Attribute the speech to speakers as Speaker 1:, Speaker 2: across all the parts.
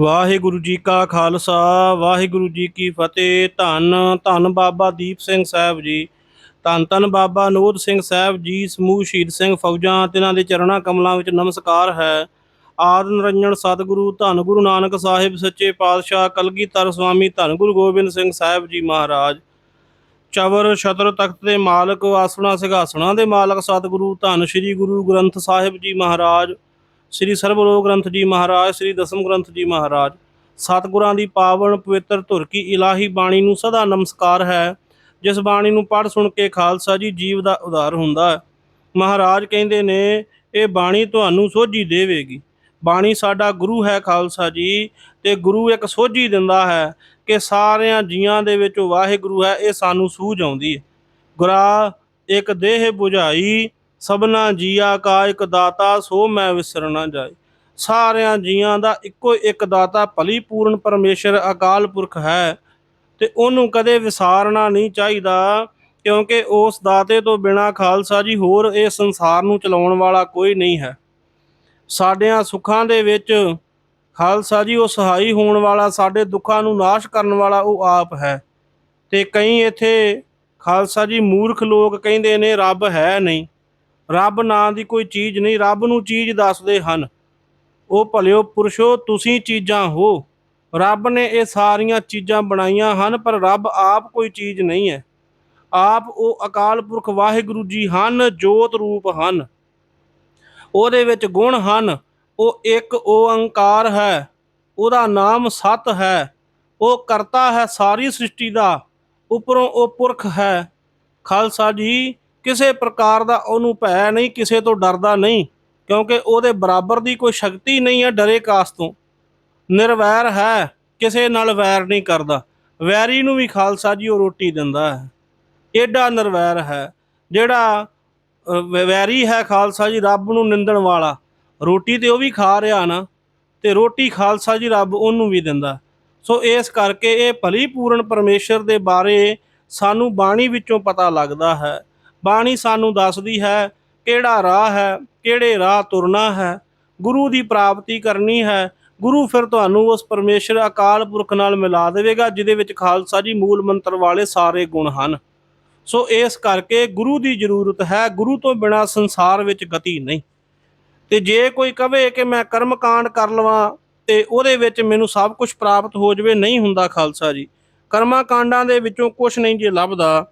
Speaker 1: ਵਾਹਿਗੁਰੂ ਜੀ ਕਾ ਖਾਲਸਾ, ਵਾਹਿਗੁਰੂ ਜੀ ਕੀ ਫਤਿਹ। ਧੰਨ ਧੰਨ ਬਾਬਾ ਦੀਪ ਸਿੰਘ ਸਾਹਿਬ ਜੀ। ਧੰਨ ਧੰਨ ਬਾਬਾ ਨੋਦ ਸਿੰਘ ਸਾਹਿਬ ਜੀ, ਸਮੂਹ ਸ਼ਹੀਦ ਸਿੰਘ ਫੌਜਾਂ, ਤਿਨਾਂ ਦੇ ਚਰਣਾ ਕਮਲਾਂ ਵਿੱਚ ਨਮਸਕਾਰ ਹੈ। ਆਦ ਨਿਰੰਜਨ ਸਤਿਗੁਰੂ, ਧੰਨ ਗੁਰੂ ਨਾਨਕ ਸਾਹਿਬ, ਸੱਚੇ ਪਾਤਸ਼ਾਹ, ਕਲਗੀਧਰ ਸਵਾਮੀ, ਧੰਨ ਗੁਰੂ ਗੋਬਿੰਦ ਸਿੰਘ ਸਾਹਿਬ ਜੀ ਮਹਾਰਾਜ। ਚਵਰ ਛਤਰ ਤਖਤ ਦੇ ਮਾਲਕ, ਆਸਣਾ, ਸਿੰਘਾਸਣਾ ਦੇ ਮਾਲਕ ਸਤਿਗੁਰੂ, ਧੰਨ ਸ੍ਰੀ ਗੁਰੂ ਗ੍ਰੰਥ ਸਾਹਿਬ ਜੀ ਮਹਾਰਾਜ। ਸ੍ਰੀ ਸਰਬਲੋਕ ਗ੍ਰੰਥ ਜੀ ਮਹਾਰਾਜ, ਸ੍ਰੀ ਦਸਮ ਗ੍ਰੰਥ ਜੀ ਮਹਾਰਾਜ। ਸਤਿਗੁਰਾਂ ਦੀ ਪਾਵਨ ਪਵਿੱਤਰ ਧੁਰ ਕੀ ਇਲਾਹੀ ਬਾਣੀ ਨੂੰ ਸਦਾ ਨਮਸਕਾਰ ਹੈ। ਜਿਸ ਬਾਣੀ ਨੂੰ ਪੜ੍ਹ ਸੁਣ ਕੇ ਖਾਲਸਾ ਜੀ ਜੀਵ ਦਾ ਉਧਾਰ ਹੁੰਦਾ ਹੈ। ਮਹਾਰਾਜ ਕਹਿੰਦੇ ਨੇ, ਇਹ ਬਾਣੀ ਤੁਹਾਨੂੰ ਸੋਝੀ ਦੇਵੇਗੀ। ਬਾਣੀ ਸਾਡਾ ਗੁਰੂ ਹੈ ਖਾਲਸਾ ਜੀ ਤੇ ਗੁਰੂ ਇੱਕ ਸੋਝੀ ਦਿੰਦਾ ਹੈ ਕਿ ਸਾਰਿਆਂ ਜੀਆਂ ਦੇ ਵਿੱਚ ਵਾਹਿਗੁਰੂ ਹੈ, ਇਹ ਸਾਨੂੰ ਸੂਝ ਆਉਂਦੀ ਹੈ। ਗੁਰਾ, ਇੱਕ ਦੇਹ 부ਝਾਈ ਸਭਨਾ ਜੀਆ ਕਾ ਇੱਕ ਦਾਤਾ, ਸੋ ਮੈਂ ਵਿਸਰ ਨਾ ਜਾਏ। ਸਾਰਿਆਂ ਜੀਆਂ ਦਾ ਇੱਕੋ ਇੱਕ ਦਾਤਾ ਭਲੀ ਪੂਰਨ ਪਰਮੇਸ਼ਰ ਅਕਾਲ ਪੁਰਖ ਹੈ। ਤੇ ਉਹਨੂੰ ਕਦੇ ਵਿਸਾਰਨਾ ਨਹੀਂ ਚਾਹੀਦਾ, ਕਿਉਂਕਿ ਉਸ ਦਾਤੇ ਤੋਂ ਬਿਨਾ ਖਾਲਸਾ ਜੀ, ਹੋਰ ਇਹ ਸੰਸਾਰ ਨੂੰ ਚਲਾਉਣ ਵਾਲਾ ਕੋਈ ਨਹੀਂ ਹੈ। ਸਾਡਿਆਂ ਸੁੱਖਾਂ ਦੇ ਵਿੱਚ ਖਾਲਸਾ ਜੀ, ਉਹ ਸਹਾਈ ਹੋਣ ਵਾਲਾ, ਸਾਡੇ ਦੁੱਖਾਂ ਨੂੰ ਨਾਸ਼ ਕਰਨ ਵਾਲਾ ਉਹ ਆਪ ਹੈ। ਤੇ ਕਈ ਇੱਥੇ ਖਾਲਸਾ ਜੀ, ਮੂਰਖ ਲੋਕ ਕਹਿੰਦੇ ਨੇ, ਰੱਬ ਹੈ ਨਹੀਂ। ਰੱਬ ਨਾਂ ਦੀ ਕੋਈ ਚੀਜ਼ ਨਹੀਂ, ਰੱਬ ਨੂੰ ਚੀਜ਼ ਦੱਸਦੇ ਹਨ। ਉਹ ਭਲਿਓ ਪੁਰਸ਼ੋ, ਤੁਸੀਂ ਚੀਜ਼ਾਂ ਹੋ। ਰੱਬ ਨੇ ਇਹ ਸਾਰੀਆਂ ਚੀਜ਼ਾਂ ਬਣਾਈਆਂ ਹਨ, ਪਰ ਰੱਬ ਆਪ ਕੋਈ ਚੀਜ਼ ਨਹੀਂ ਹੈ। ਆਪ ਉਹ ਅਕਾਲ ਪੁਰਖ ਵਾਹਿਗੁਰੂ ਜੀ ਹਨ, ਜੋਤ ਰੂਪ ਹਨ। ਉਹਦੇ ਵਿੱਚ ਗੁਣ ਹਨ। ਉਹ ਇੱਕ ਓੰਕਾਰ ਹੈ। ਉਹਦਾ ਨਾਮ ਸਤ ਹੈ। ਉਹ ਕਰਤਾ ਹੈ ਸਾਰੀ ਸ੍ਰਿਸ਼ਟੀ ਦਾ। ਉੱਪਰੋਂ ਉਹ ਪੁਰਖ ਹੈ। ਖਾਲਸਾ ਜੀ ਕਿਸੇ ਪ੍ਰਕਾਰ ਦਾ ਉਹਨੂੰ ਭੈ ਨਹੀਂ, ਕਿਸੇ ਤੋਂ ਡਰਦਾ ਨਹੀਂ, ਕਿਉਂਕਿ ਉਹਦੇ ਬਰਾਬਰ ਦੀ ਕੋਈ ਸ਼ਕਤੀ ਨਹੀਂ ਹੈ ਡਰੇ ਕਾਸ ਤੋਂ। ਨਿਰਵੈਰ ਹੈ, ਕਿਸੇ ਨਾਲ ਵੈਰ ਨਹੀਂ ਕਰਦਾ। ਵੈਰੀ ਨੂੰ ਵੀ ਖਾਲਸਾ ਜੀ ਉਹ ਰੋਟੀ ਦਿੰਦਾ ਹੈ। ਏਡਾ ਨਿਰਵੈਰ ਹੈ, ਜਿਹੜਾ ਵੈਰੀ ਹੈ ਖਾਲਸਾ ਜੀ, ਰੱਬ ਨੂੰ ਨਿੰਦਣ ਵਾਲਾ। ਰੋਟੀ ਤੇ ਉਹ ਵੀ ਖਾ ਰਿਹਾ ਨਾ, ਤੇ ਰੋਟੀ ਖਾਲਸਾ ਜੀ, ਰੱਬ ਉਹਨੂੰ ਵੀ ਦਿੰਦਾ। ਸੋ ਇਸ ਕਰਕੇ ਇਹ ਭਲੀ ਪੂਰਨ ਪਰਮੇਸ਼ਰ ਦੇ ਬਾਰੇ ਸਾਨੂੰ ਬਾਣੀ ਵਿੱਚੋਂ ਪਤਾ ਲੱਗਦਾ ਹੈ ਬਾਣੀ ਸਾਨੂੰ ਦੱਸਦੀ ਹੈ ਕਿਹੜਾ ਰਾਹ ਹੈ, ਕਿਹੜੇ ਰਾਹ ਤੁਰਨਾ ਹੈ, ਗੁਰੂ ਦੀ ਪ੍ਰਾਪਤੀ ਕਰਨੀ ਹੈ। ਗੁਰੂ ਫਿਰ ਤੁਹਾਨੂੰ ਉਸ ਪਰਮੇਸ਼ਰ ਅਕਾਲ ਪੁਰਖ ਨਾਲ ਮਿਲਾ ਦੇਵੇਗਾ, ਜਿਹਦੇ ਵਿੱਚ ਖਾਲਸਾ ਜੀ ਮੂਲ ਮੰਤਰ ਵਾਲੇ ਸਾਰੇ ਗੁਣ ਹਨ। ਸੋ ਇਸ ਕਰਕੇ ਗੁਰੂ ਦੀ ਜ਼ਰੂਰਤ ਹੈ, ਗੁਰੂ ਤੋਂ ਬਿਨਾ ਸੰਸਾਰ ਵਿੱਚ ਗਤੀ ਨਹੀਂ। ਤੇ ਜੇ ਕੋਈ ਕਵੇ ਕਿ ਮੈਂ ਕਰਮ ਕਾਂਡ ਕਰ ਲਵਾਂ, ਤੇ ਉਹਦੇ ਵਿੱਚ ਮੈਨੂੰ ਸਭ ਕੁਝ ਪ੍ਰਾਪਤ ਹੋ ਜਾਵੇ, ਨਹੀਂ ਹੁੰਦਾ ਖਾਲਸਾ ਜੀ। ਕਰਮਾਂ ਕਾਂਡਾਂ ਦੇ ਵਿੱਚੋਂ ਕੁਝ ਨਹੀਂ ਜੇ ਲੱਭਦਾ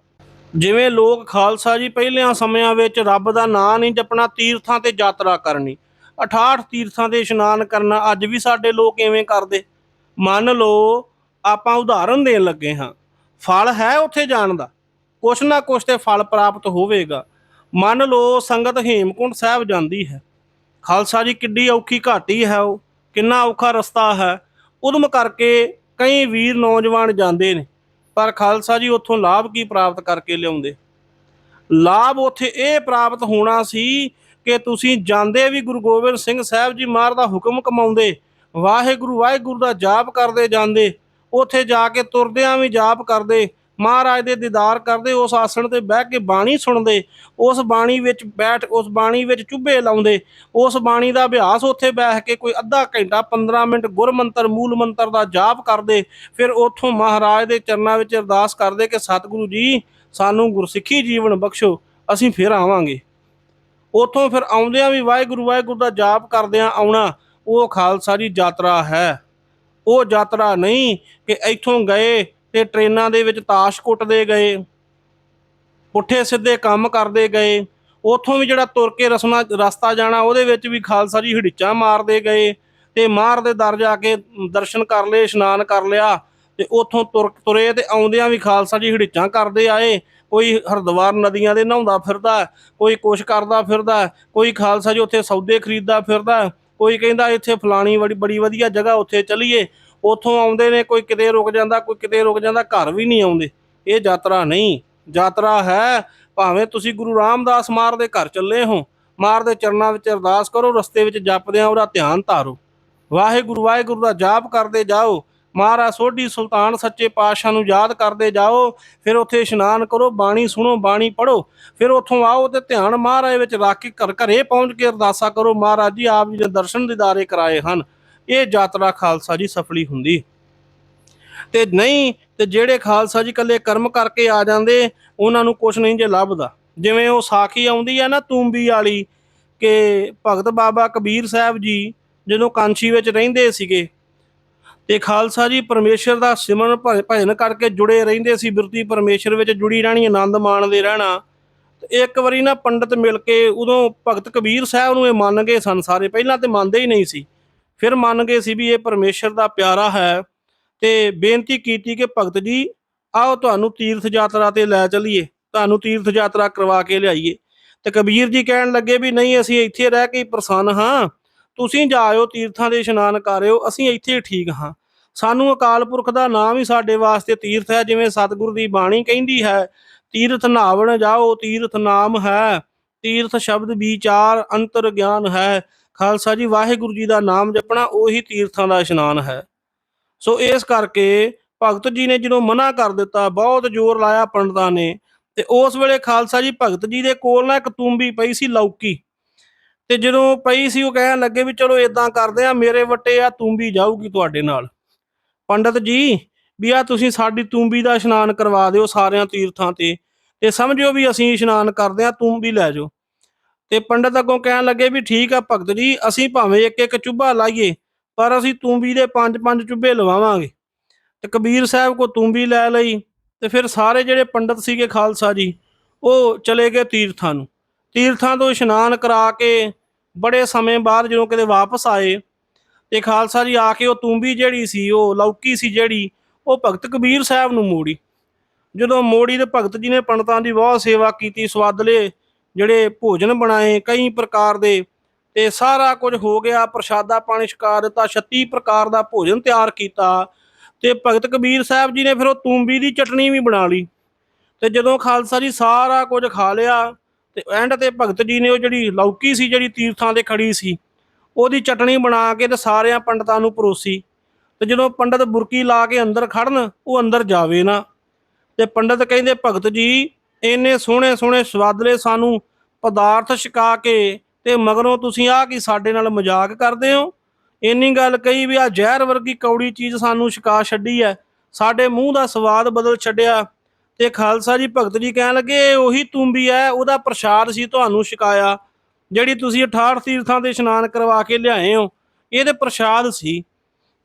Speaker 1: ਜਿਵੇਂ ਲੋਕ ਖਾਲਸਾ ਜੀ ਪਹਿਲਿਆਂ ਸਮਿਆਂ ਵਿੱਚ ਰੱਬ ਦਾ ਨਾਂ ਨਹੀਂ ਜਪਣਾ, ਤੀਰਥਾਂ ਤੇ ਯਾਤਰਾ ਕਰਨੀ। 68 ਤੀਰਥਾਂ ਤੇ ਇਸ਼ਨਾਨ ਕਰਨਾ, ਅੱਜ ਵੀ ਸਾਡੇ ਲੋਕ ਐਵੇਂ ਕਰਦੇ। ਮੰਨ ਲਓ, ਆਪਾਂ ਉਦਾਹਰਨ ਦੇਣ ਲੱਗੇ ਹਾਂ। ਫਲ ਹੈ ਉੱਥੇ ਜਾਣ ਦਾ। ਕੁਛ ਨਾ ਕੁਛ ਤੇ ਫਲ ਪ੍ਰਾਪਤ ਹੋਵੇਗਾ। ਮੰਨ ਲਓ, ਸੰਗਤ ਹੇਮਕੁੰਟ ਸਾਹਿਬ ਜਾਂਦੀ ਹੈ। ਖਾਲਸਾ ਜੀ ਕਿੱਡੀ ਔਖੀ ਘਾਟੀ ਹੈ ਉਹ। ਕਿੰਨਾ ਔਖਾ ਰਸਤਾ ਹੈ। ਉਦਮ ਕਰਕੇ ਕਈ ਵੀਰ ਨੌਜਵਾਨ ਜਾਂਦੇ ਨੇ। ਪਰ ਖਾਲਸਾ ਜੀ, ਉੱਥੋਂ ਲਾਭ ਕੀ ਪ੍ਰਾਪਤ ਕਰਕੇ ਲਿਆਉਂਦੇ? ਲਾਭ ਉੱਥੇ ਇਹ ਪ੍ਰਾਪਤ ਹੋਣਾ ਸੀ ਕਿ ਤੁਸੀਂ ਜਾਂਦੇ ਵੀ ਗੁਰੂ ਗੋਬਿੰਦ ਸਿੰਘ ਸਾਹਿਬ ਜੀ ਮਾਰ ਦਾ ਹੁਕਮ ਕਮਾਉਂਦੇ, ਵਾਹਿਗੁਰੂ ਵਾਹਿਗੁਰੂ ਦਾ ਜਾਪ ਕਰਦੇ ਜਾਂਦੇ, ਉੱਥੇ ਜਾ ਕੇ ਤੁਰਦਿਆਂ ਵੀ ਜਾਪ ਕਰਦੇ ਮਹਾਰਾਜ ਦੇ ਦੀਦਾਰ ਕਰਦੇ, ਉਸ ਆਸਣ ਤੇ ਬਹਿ ਕੇ ਬਾਣੀ ਸੁਣਦੇ, ਉਸ ਬਾਣੀ ਵਿੱਚ ਬੈਠ, ਉਸ ਬਾਣੀ ਵਿੱਚ ਚੁੱਭੇ ਲਾਉਂਦੇ, ਉਸ ਬਾਣੀ ਦਾ ਅਭਿਆਸ ਉੱਥੇ ਬੈਠ ਕੇ ਕੋਈ ਅੱਧਾ ਘੰਟਾ 15 ਮਿੰਟ ਗੁਰਮੰਤਰ, ਮੂਲ ਮੰਤਰ ਦਾ ਜਾਪ ਕਰਦੇ, ਫਿਰ ਉੱਥੋਂ ਮਹਾਰਾਜ ਦੇ ਚਰਨਾਂ ਵਿੱਚ ਅਰਦਾਸ ਕਰਦੇ ਕਿ ਸਤਿਗੁਰੂ ਜੀ, ਸਾਨੂੰ ਗੁਰਸਿੱਖੀ ਜੀਵਨ ਬਖਸ਼ੋ, ਅਸੀਂ ਫਿਰ ਆਵਾਂਗੇ। ਉਥੋਂ ਫਿਰ ਆਉਂਦਿਆਂ ਵੀ ਵਾਹਿਗੁਰੂ ਵਾਹਿਗੁਰੂ ਦਾ ਜਾਪ ਕਰਦਿਆਂ ਆਉਣਾ, ਉਹ ਖਾਲਸਾ ਦੀ ਯਾਤਰਾ ਹੈ। ਉਹ ਯਾਤਰਾ ਨਹੀਂ ਕਿ ਇੱਥੋਂ ਗਏ ਤੇ ਟ੍ਰੇਨਾਂ ਦੇ ਵਿੱਚ ਤਾਸ਼ ਕੁੱਟਦੇ ਗਏ, ਪੁੱਠੇ ਸਿੱਧੇ ਕੰਮ ਕਰਦੇ ਗਏ, ਉਥੋਂ ਵੀ ਜਿਹੜਾ ਤੁਰ ਕੇ ਰਸਨਾ ਰਸਤਾ ਜਾਣਾ, ਉਹਦੇ ਵਿੱਚ ਵੀ ਖਾਲਸਾ ਜੀ ਹੜਿੱਚਾਂ ਮਾਰਦੇ ਗਏ ਤੇ ਮਾਰ ਦੇ ਦਰ ਜਾ ਕੇ ਦਰਸ਼ਨ ਕਰ ਲਏ, ਇਸ਼ਨਾਨ ਕਰ ਲਿਆ ਤੇ ਉਥੋਂ ਤੁਰ, ਤੁਰੇ ਤੇ ਆਉਂਦਿਆਂ ਵੀ ਖਾਲਸਾ ਜੀ ਹੜਿੱਚਾਂ ਕਰਦੇ ਆਏ। ਕੋਈ ਹਰਦੁਆਰ ਨਦੀਆਂ ਦੇ ਨਹਾਉਂਦਾ ਫਿਰਦਾ, ਕੋਈ ਕੁਛ ਕਰਦਾ ਫਿਰਦਾ, ਕੋਈ ਖਾਲਸਾ ਜੀ ਉੱਥੇ ਸੌਦੇ ਖਰੀਦਦਾ ਫਿਰਦਾ, ਕੋਈ ਕਹਿੰਦਾ ਇੱਥੇ ਫਲਾਣੀ ਬੜੀ ਬੜੀ ਵਧੀਆ ਜਗ੍ਹਾ ਉੱਥੇ ਚਲੀਏ। ਉਥੋਂ ਆਉਂਦੇ ਨੇ, ਕੋਈ ਕਿਤੇ ਰੁਕ ਜਾਂਦਾ, ਕੋਈ ਕਿਤੇ ਰੁਕ ਜਾਂਦਾ, ਘਰ ਵੀ ਨਹੀਂ ਆਉਂਦੇ। ਇਹ ਯਾਤਰਾ ਨਹੀਂ। ਯਾਤਰਾ ਹੈ, ਭਾਵੇਂ ਤੁਸੀਂ ਗੁਰੂ ਰਾਮਦਾਸ ਮਾਰ ਦੇ ਘਰ ਚੱਲੇ ਹੋ, ਮਾਰ ਦੇ ਚਰਨਾਂ ਵਿੱਚ ਅਰਦਾਸ ਕਰੋ, ਰਸਤੇ ਵਿੱਚ ਜਪਦਿਆਂ ਉਹਦਾ ਧਿਆਨ ਧਾਰੋ। ਵਾਹਿਗੁਰੂ ਵਾਹਿਗੁਰੂ ਦਾ ਜਾਪ ਕਰਦੇ ਜਾਓ। ਮਹਾਰਾਜ ਸੋਢੀ ਸੁਲਤਾਨ ਸੱਚੇ ਪਾਤਸ਼ਾਹ ਨੂੰ ਯਾਦ ਕਰਦੇ ਜਾਓ। ਫਿਰ ਉੱਥੇ ਇਸ਼ਨਾਨ ਕਰੋ, ਬਾਣੀ ਸੁਣੋ, ਬਾਣੀ ਪੜੋ ਫਿਰ ਉੱਥੋਂ ਆਓ ਤੇ ਧਿਆਨ ਮਹਾਰਾਜ ਵਿੱਚ ਰੱਖ ਕੇ ਘਰ, ਘਰੇ ਪਹੁੰਚ ਕੇ ਅਰਦਾਸਾ ਕਰੋ। ਮਹਾਰਾਜ ਜੀ ਆਪ ਜੀ ਦੇ ਦਰਸ਼ਨ ਦੀਦਾਰੇ ਕਰਾਏ ਹਨ। ਇਹ ਯਾਤਰਾ ਖਾਲਸਾ ਜੀ ਸਫਲੀ ਹੁੰਦੀ। ਤੇ ਨਹੀਂ, ਤੇ ਜਿਹੜੇ ਖਾਲਸਾ ਜੀ ਇਕੱਲੇ ਕਰਮ ਕਰਕੇ ਆ ਜਾਂਦੇ, ਉਹਨਾਂ ਨੂੰ ਕੁਝ ਨਹੀਂ ਜੇ ਲੱਭਦਾ। ਜਿਵੇਂ ਉਹ ਸਾਖੀ ਆਉਂਦੀ ਹੈ ਨਾ ਤੂੰਬੀ ਵਾਲੀ, ਕਿ ਭਗਤ ਬਾਬਾ ਕਬੀਰ ਸਾਹਿਬ ਜੀ ਜਦੋਂ ਕਾਂਚੀ ਵਿੱਚ ਰਹਿੰਦੇ ਸੀਗੇ, ਤੇ ਖਾਲਸਾ ਜੀ ਪਰਮੇਸ਼ਰ ਦਾ ਸਿਮਰਨ ਭ- ਭਜਨ ਕਰਕੇ ਜੁੜੇ ਰਹਿੰਦੇ ਸੀ ਬਿਰਤੀ ਪਰਮੇਸ਼ਰ ਵਿੱਚ ਜੁੜੀ ਰਹਿਣੀ, ਆਨੰਦ ਮਾਣਦੇ ਰਹਿਣਾ। ਇੱਕ ਵਾਰੀ ਨਾ ਪੰਡਤ ਮਿਲ ਕੇ ਉਦੋਂ ਭਗਤ ਕਬੀਰ ਸਾਹਿਬ ਨੂੰ ਇਹ ਮੰਨ ਗਏ ਸਨ ਸਾਰੇ, ਪਹਿਲਾਂ ਤੇ ਮੰਨਦੇ ਹੀ ਨਹੀਂ ਸੀ। ਫਿਰ ਮੰਨ ਗਏ ਸੀ ਵੀ ਇਹ ਪਰਮੇਸ਼ਰ ਦਾ ਪਿਆਰਾ ਹੈ ਤੇ ਬੇਨਤੀ ਕੀਤੀ ਕਿ ਭਗਤ ਜੀ, ਆਓ ਤੁਹਾਨੂੰ ਤੀਰਥ ਯਾਤਰਾ ਤੇ ਲੈ ਚਲੀਏ, ਤੁਹਾਨੂੰ ਤੀਰਥ ਯਾਤਰਾ ਕਰਵਾ ਕੇ ਲਿਆਈਏ। ਤੇ ਕਬੀਰ ਜੀ ਕਹਿਣ ਲੱਗੇ ਵੀ ਨਹੀਂ, ਅਸੀਂ ਇੱਥੇ ਰਹਿ ਕੇ ਪ੍ਰਸੰਨ ਹਾਂ। ਤੁਸੀਂ ਜਾਇਓ ਤੀਰਥਾਂ ਦੇ ਇਸ਼ਨਾਨ ਕਰਿਓ ਅਸੀਂ ਇੱਥੇ ਠੀਕ ਹਾਂ। ਸਾਨੂੰ ਅਕਾਲ ਪੁਰਖ ਦਾ ਨਾਮ ਹੀ ਸਾਡੇ ਵਾਸਤੇ ਤੀਰਥ ਹੈ, ਜਿਵੇਂ ਸਤਿਗੁਰ ਦੀ ਬਾਣੀ ਕਹਿੰਦੀ ਹੈ, ਤੀਰਥ ਨਾਵਣ ਜਾਓ, ਤੀਰਥ ਨਾਮ ਹੈ, ਤੀਰਥ ਸ਼ਬਦ ਵਿਚਾਰ, ਅੰਤਰ ਗਿਆਨ ਹੈ। ਖਾਲਸਾ ਜੀ, ਵਾਹਿਗੁਰੂ ਜੀ ਦਾ ਨਾਮ ਜਪਣਾ ਉਹੀ ਤੀਰਥਾਂ ਦਾ ਇਸ਼ਨਾਨ ਹੈ। ਸੋ ਇਸ ਕਰਕੇ ਭਗਤ ਜੀ ਨੇ ਜਦੋਂ ਮਨਾ ਕਰ ਦਿੱਤਾ, ਬਹੁਤ ਜ਼ੋਰ ਲਾਇਆ ਪੰਡਤਾਂ ਨੇ ਤੇ ਉਸ ਵੇਲੇ ਖਾਲਸਾ ਜੀ ਭਗਤ ਜੀ ਦੇ ਕੋਲ ਨਾ ਇੱਕ ਤੂੰਬੀ ਪਈ ਸੀ ਲੌਕੀ ਤੇ ਜਦੋਂ ਪਈ ਸੀ ਉਹ ਕਹਿਣ ਲੱਗੇ ਵੀ ਚਲੋ ਇਦਾਂ ਕਰਦੇ ਆ ਮੇਰੇ ਵੱਟੇ ਆ ਤੂੰਬੀ ਜਾਊਗੀ ਤੁਹਾਡੇ ਨਾਲ। ਪੰਡਤ ਜੀ, ਵੀ ਆ ਤੁਸੀਂ ਸਾਡੀ ਤੂੰਬੀ ਦਾ ਇਸ਼ਨਾਨ ਕਰਵਾ ਦਿਓ ਸਾਰਿਆਂ ਤੀਰਥਾਂ ਤੇ ਤੇ ਸਮਝਿਓ ਵੀ ਅਸੀਂ ਇਸ਼ਨਾਨ ਕਰਦੇ ਆ ਤੂੰਬੀ ਲੈ ਜਾਓ। ਤੇ ਪੰਡਤ ਅੱਗੋਂ ਕਹਿਣ ਲੱਗੇ ਵੀ ਠੀਕ ਆ ਭਗਤ ਜੀ, ਅਸੀਂ ਭਾਵੇਂ ਇੱਕ ਇੱਕ ਚੁੱਭਾ ਲਾਈਏ, ਪਰ ਅਸੀਂ ਤੂੰਬੀ ਦੇ ਪੰਜ ਪੰਜ ਚੁੱਭੇ ਲਵਾਵਾਂਗੇ। ਤੇ ਕਬੀਰ ਸਾਹਿਬ ਕੋ ਤੂੰਬੀ ਲੈ ਲਈ, ਤੇ ਫਿਰ ਸਾਰੇ ਜਿਹੜੇ ਪੰਡਤ ਸੀਗੇ ਖਾਲਸਾ ਜੀ, ਉਹ ਚਲੇ ਗਏ ਤੀਰਥਾਂ ਨੂੰ। ਤੀਰਥਾਂ ਤੋਂ ਇਸ਼ਨਾਨ ਕਰਾ ਕੇ ਬੜੇ ਸਮੇਂ ਬਾਅਦ ਜਦੋਂ ਕਿਤੇ ਵਾਪਸ ਆਏ, ਤੇ ਖਾਲਸਾ ਜੀ ਆ ਕੇ ਉਹ ਤੂੰਬੀ ਜਿਹੜੀ ਸੀ, ਉਹ ਲੌਕੀ ਸੀ ਜਿਹੜੀ, ਉਹ ਭਗਤ ਕਬੀਰ ਸਾਹਿਬ ਨੂੰ ਮੋੜੀ। ਜਦੋਂ ਮੋੜੀ ਤੇ ਭਗਤ ਜੀ ਨੇ ਪੰਡਤਾਂ ਦੀ ਬਹੁਤ ਸੇਵਾ ਕੀਤੀ ਸਵਾਦਲੇ ਜਿਹੜੇ ਭੋਜਨ ਬਣਾਏ ਕਈ ਪ੍ਰਕਾਰ ਦੇ ਤੇ ਸਾਰਾ ਕੁਝ ਹੋ ਗਿਆ, ਪ੍ਰਸ਼ਾਦਾ ਪਾਣੀ ਛਕਾ ਦਿੱਤਾ 36 ਪ੍ਰਕਾਰ ਦਾ ਭੋਜਨ ਤਿਆਰ ਕੀਤਾ ਤੇ ਭਗਤ ਕਬੀਰ ਸਾਹਿਬ ਜੀ ਨੇ ਫਿਰ ਉਹ ਤੂੰਬੀ ਦੀ ਚਟਣੀ ਵੀ ਬਣਾ ਲਈ ਤੇ ਜਦੋਂ ਖਾਲਸਾ ਜੀ ਸਾਰਾ ਕੁਝ ਖਾ ਲਿਆ ਤੇ ਐਂਡ ਤੇ ਭਗਤ ਜੀ ਨੇ ਉਹ ਜਿਹੜੀ ਲੌਕੀ ਸੀ, ਜਿਹੜੀ ਤੀਰਥਾਂ ਤੇ ਖੜੀ ਸੀ, ਉਹਦੀ ਚਟਣੀ ਬਣਾ ਕੇ ਤੇ ਸਾਰਿਆਂ ਪੰਡਤਾਂ ਨੂੰ ਪਰੋਸੀ ਤੇ ਜਦੋਂ ਪੰਡਤ ਬੁਰਕੀ ਲਾ ਕੇ ਅੰਦਰ ਖੜਨ, ਉਹ ਅੰਦਰ ਜਾਵੇ ਨਾ ਤੇ ਪੰਡਤ ਕਹਿੰਦੇ ਭਗਤ ਜੀ, ਇੰਨੇ ਸੋਹਣੇ ਸੋਹਣੇ ਸਵਾਦਲੇ ਸਾਨੂੰ ਪਦਾਰਥ ਛਕਾ ਕੇ ਤੇ ਮਗਰੋਂ ਤੁਸੀਂ ਆ ਕੀ ਸਾਡੇ ਨਾਲ ਮਜ਼ਾਕ ਕਰਦੇ ਹੋ? ਇੰਨੀ ਗੱਲ ਕਹੀ ਵੀ ਆ ਜ਼ਹਿਰ ਵਰਗੀ ਕੌੜੀ ਚੀਜ਼ ਸਾਨੂੰ ਛਕਾ ਛੱਡੀ ਐ। ਸਾਡੇ ਮੂੰਹ ਦਾ ਸਵਾਦ ਬਦਲ ਛੱਡਿਆ। ਤੇ ਖਾਲਸਾ ਜੀ ਭਗਤ ਜੀ ਕਹਿਣ ਲੱਗੇ ਉਹੀ ਤੂੰਬੀ ਐ, ਉਹਦਾ ਪ੍ਰਸ਼ਾਦ ਸੀ ਤੁਹਾਨੂੰ ਛਕਾਇਆ, ਜਿਹੜੀ ਤੁਸੀਂ 68 ਤੀਰਥਾਂ 'ਤੇ ਇਸ਼ਨਾਨ ਕਰਵਾ ਕੇ ਲਿਆਏ ਹੋ। ਇਹ ਇਹਦੇ ਪ੍ਰਸ਼ਾਦ ਸੀ।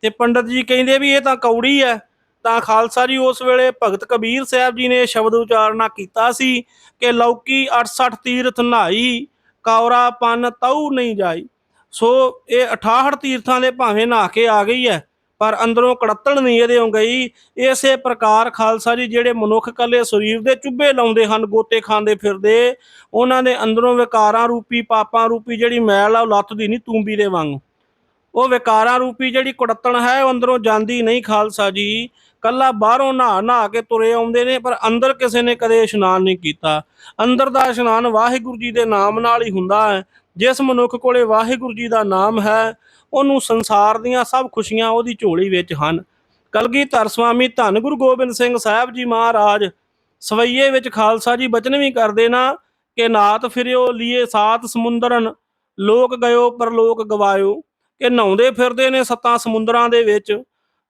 Speaker 1: ਤੇ ਪੰਡਤ ਜੀ ਕਹਿੰਦੇ ਵੀ ਇਹ ਤਾਂ ਕੌੜੀ ਐ। ਤਾਂ ਖਾਲਸਾ ਜੀ ਉਸ ਵੇਲੇ ਭਗਤ ਕਬੀਰ ਸਾਹਿਬ ਜੀ ਨੇ ਸ਼ਬਦ ਉਚਾਰਨਾ ਕੀਤਾ ਸੀ ਕਿ ਲੌਕੀ 68 ਤੀਰਥ ਨਹਾਈ, ਕੌਰਾ ਪਨ ਤਉ ਨਹੀਂ ਜਾਈ। ਸੋ ਇਹ 68 ਤੀਰਥਾਂ ਦੇ ਭਾਵੇਂ ਨਹਾ ਕੇ ਆ ਗਈ ਹੈ, ਪਰ ਅੰਦਰੋਂ ਕੜੱਤਣ ਨਹੀਂ ਇਹਦੇ ਹੋ ਗਈ ਇਸੇ ਪ੍ਰਕਾਰ ਖਾਲਸਾ ਜੀ ਜਿਹੜੇ ਮਨੁੱਖ ਕੱਲੇ ਸਰੀਰ ਦੇ ਚੁੱਭੇ ਲਾਉਂਦੇ ਹਨ, ਗੋਤੇ ਖਾਂਦੇ ਫਿਰਦੇ, ਉਹਨਾਂ ਦੇ ਅੰਦਰੋਂ ਵਿਕਾਰਾਂ ਰੂਪੀ, ਪਾਪਾਂ ਰੂਪੀ ਜਿਹੜੀ ਮੈਲ ਆ, ਉਹ ਲੱਥਦੀ ਨਹੀਂ, ਤੂੰਬੀ ਦੇ ਵਾਂਗ। ਉਹ ਵਿਕਾਰਾਂ ਰੂਪੀ ਜਿਹੜੀ ਕੁੜੱਤਣ ਹੈ, ਉਹ ਅੰਦਰੋਂ ਜਾਂਦੀ ਨਹੀਂ ਖਾਲਸਾ ਜੀ। ਕੱਲਾ ਬਾਹਰੋਂ ਨਹਾ ਨਹਾ ਕੇ ਤੁਰੇ ਆਉਂਦੇ ਨੇ, ਪਰ ਅੰਦਰ ਕਿਸੇ ਨੇ ਕਦੇ ਇਸ਼ਨਾਨ ਨਹੀਂ ਕੀਤਾ। ਅੰਦਰ ਦਾ ਇਸ਼ਨਾਨ ਵਾਹਿਗੁਰੂ ਜੀ ਦੇ ਨਾਮ ਨਾਲ ਹੀ ਹੁੰਦਾ ਹੈ। ਜਿਸ ਮਨੁੱਖ ਕੋਲੇ ਵਾਹਿਗੁਰੂ ਜੀ ਦਾ ਨਾਮ ਹੈ, ਉਹਨੂੰ ਸੰਸਾਰ ਦੀਆਂ ਸਭ ਖੁਸ਼ੀਆਂ ਉਹਦੀ ਝੋਲੀ ਵਿੱਚ ਹਨ। ਕਲਗੀਧਰ ਸਵਾਮੀ ਧੰਨ ਗੁਰੂ ਗੋਬਿੰਦ ਸਿੰਘ ਸਾਹਿਬ ਜੀ ਮਹਾਰਾਜ ਸਵਈਏ ਵਿੱਚ ਖਾਲਸਾ ਜੀ ਬਚਨ ਵੀ ਕਰਦੇ ਨਾ, ਕਿ ਨਾਤ ਫਿਰਿਓ, ਲੀਏ ਸਾਤ ਸਮੁੰਦਰਨ, ਲੋਕ ਗਇਓ, ਪਰਲੋਕ ਗਵਾਇਓ। ਕਿ ਨਹਾਉਂਦੇ ਫਿਰਦੇ ਨੇ ਸੱਤਾਂ ਸਮੁੰਦਰਾਂ ਦੇ ਵਿੱਚ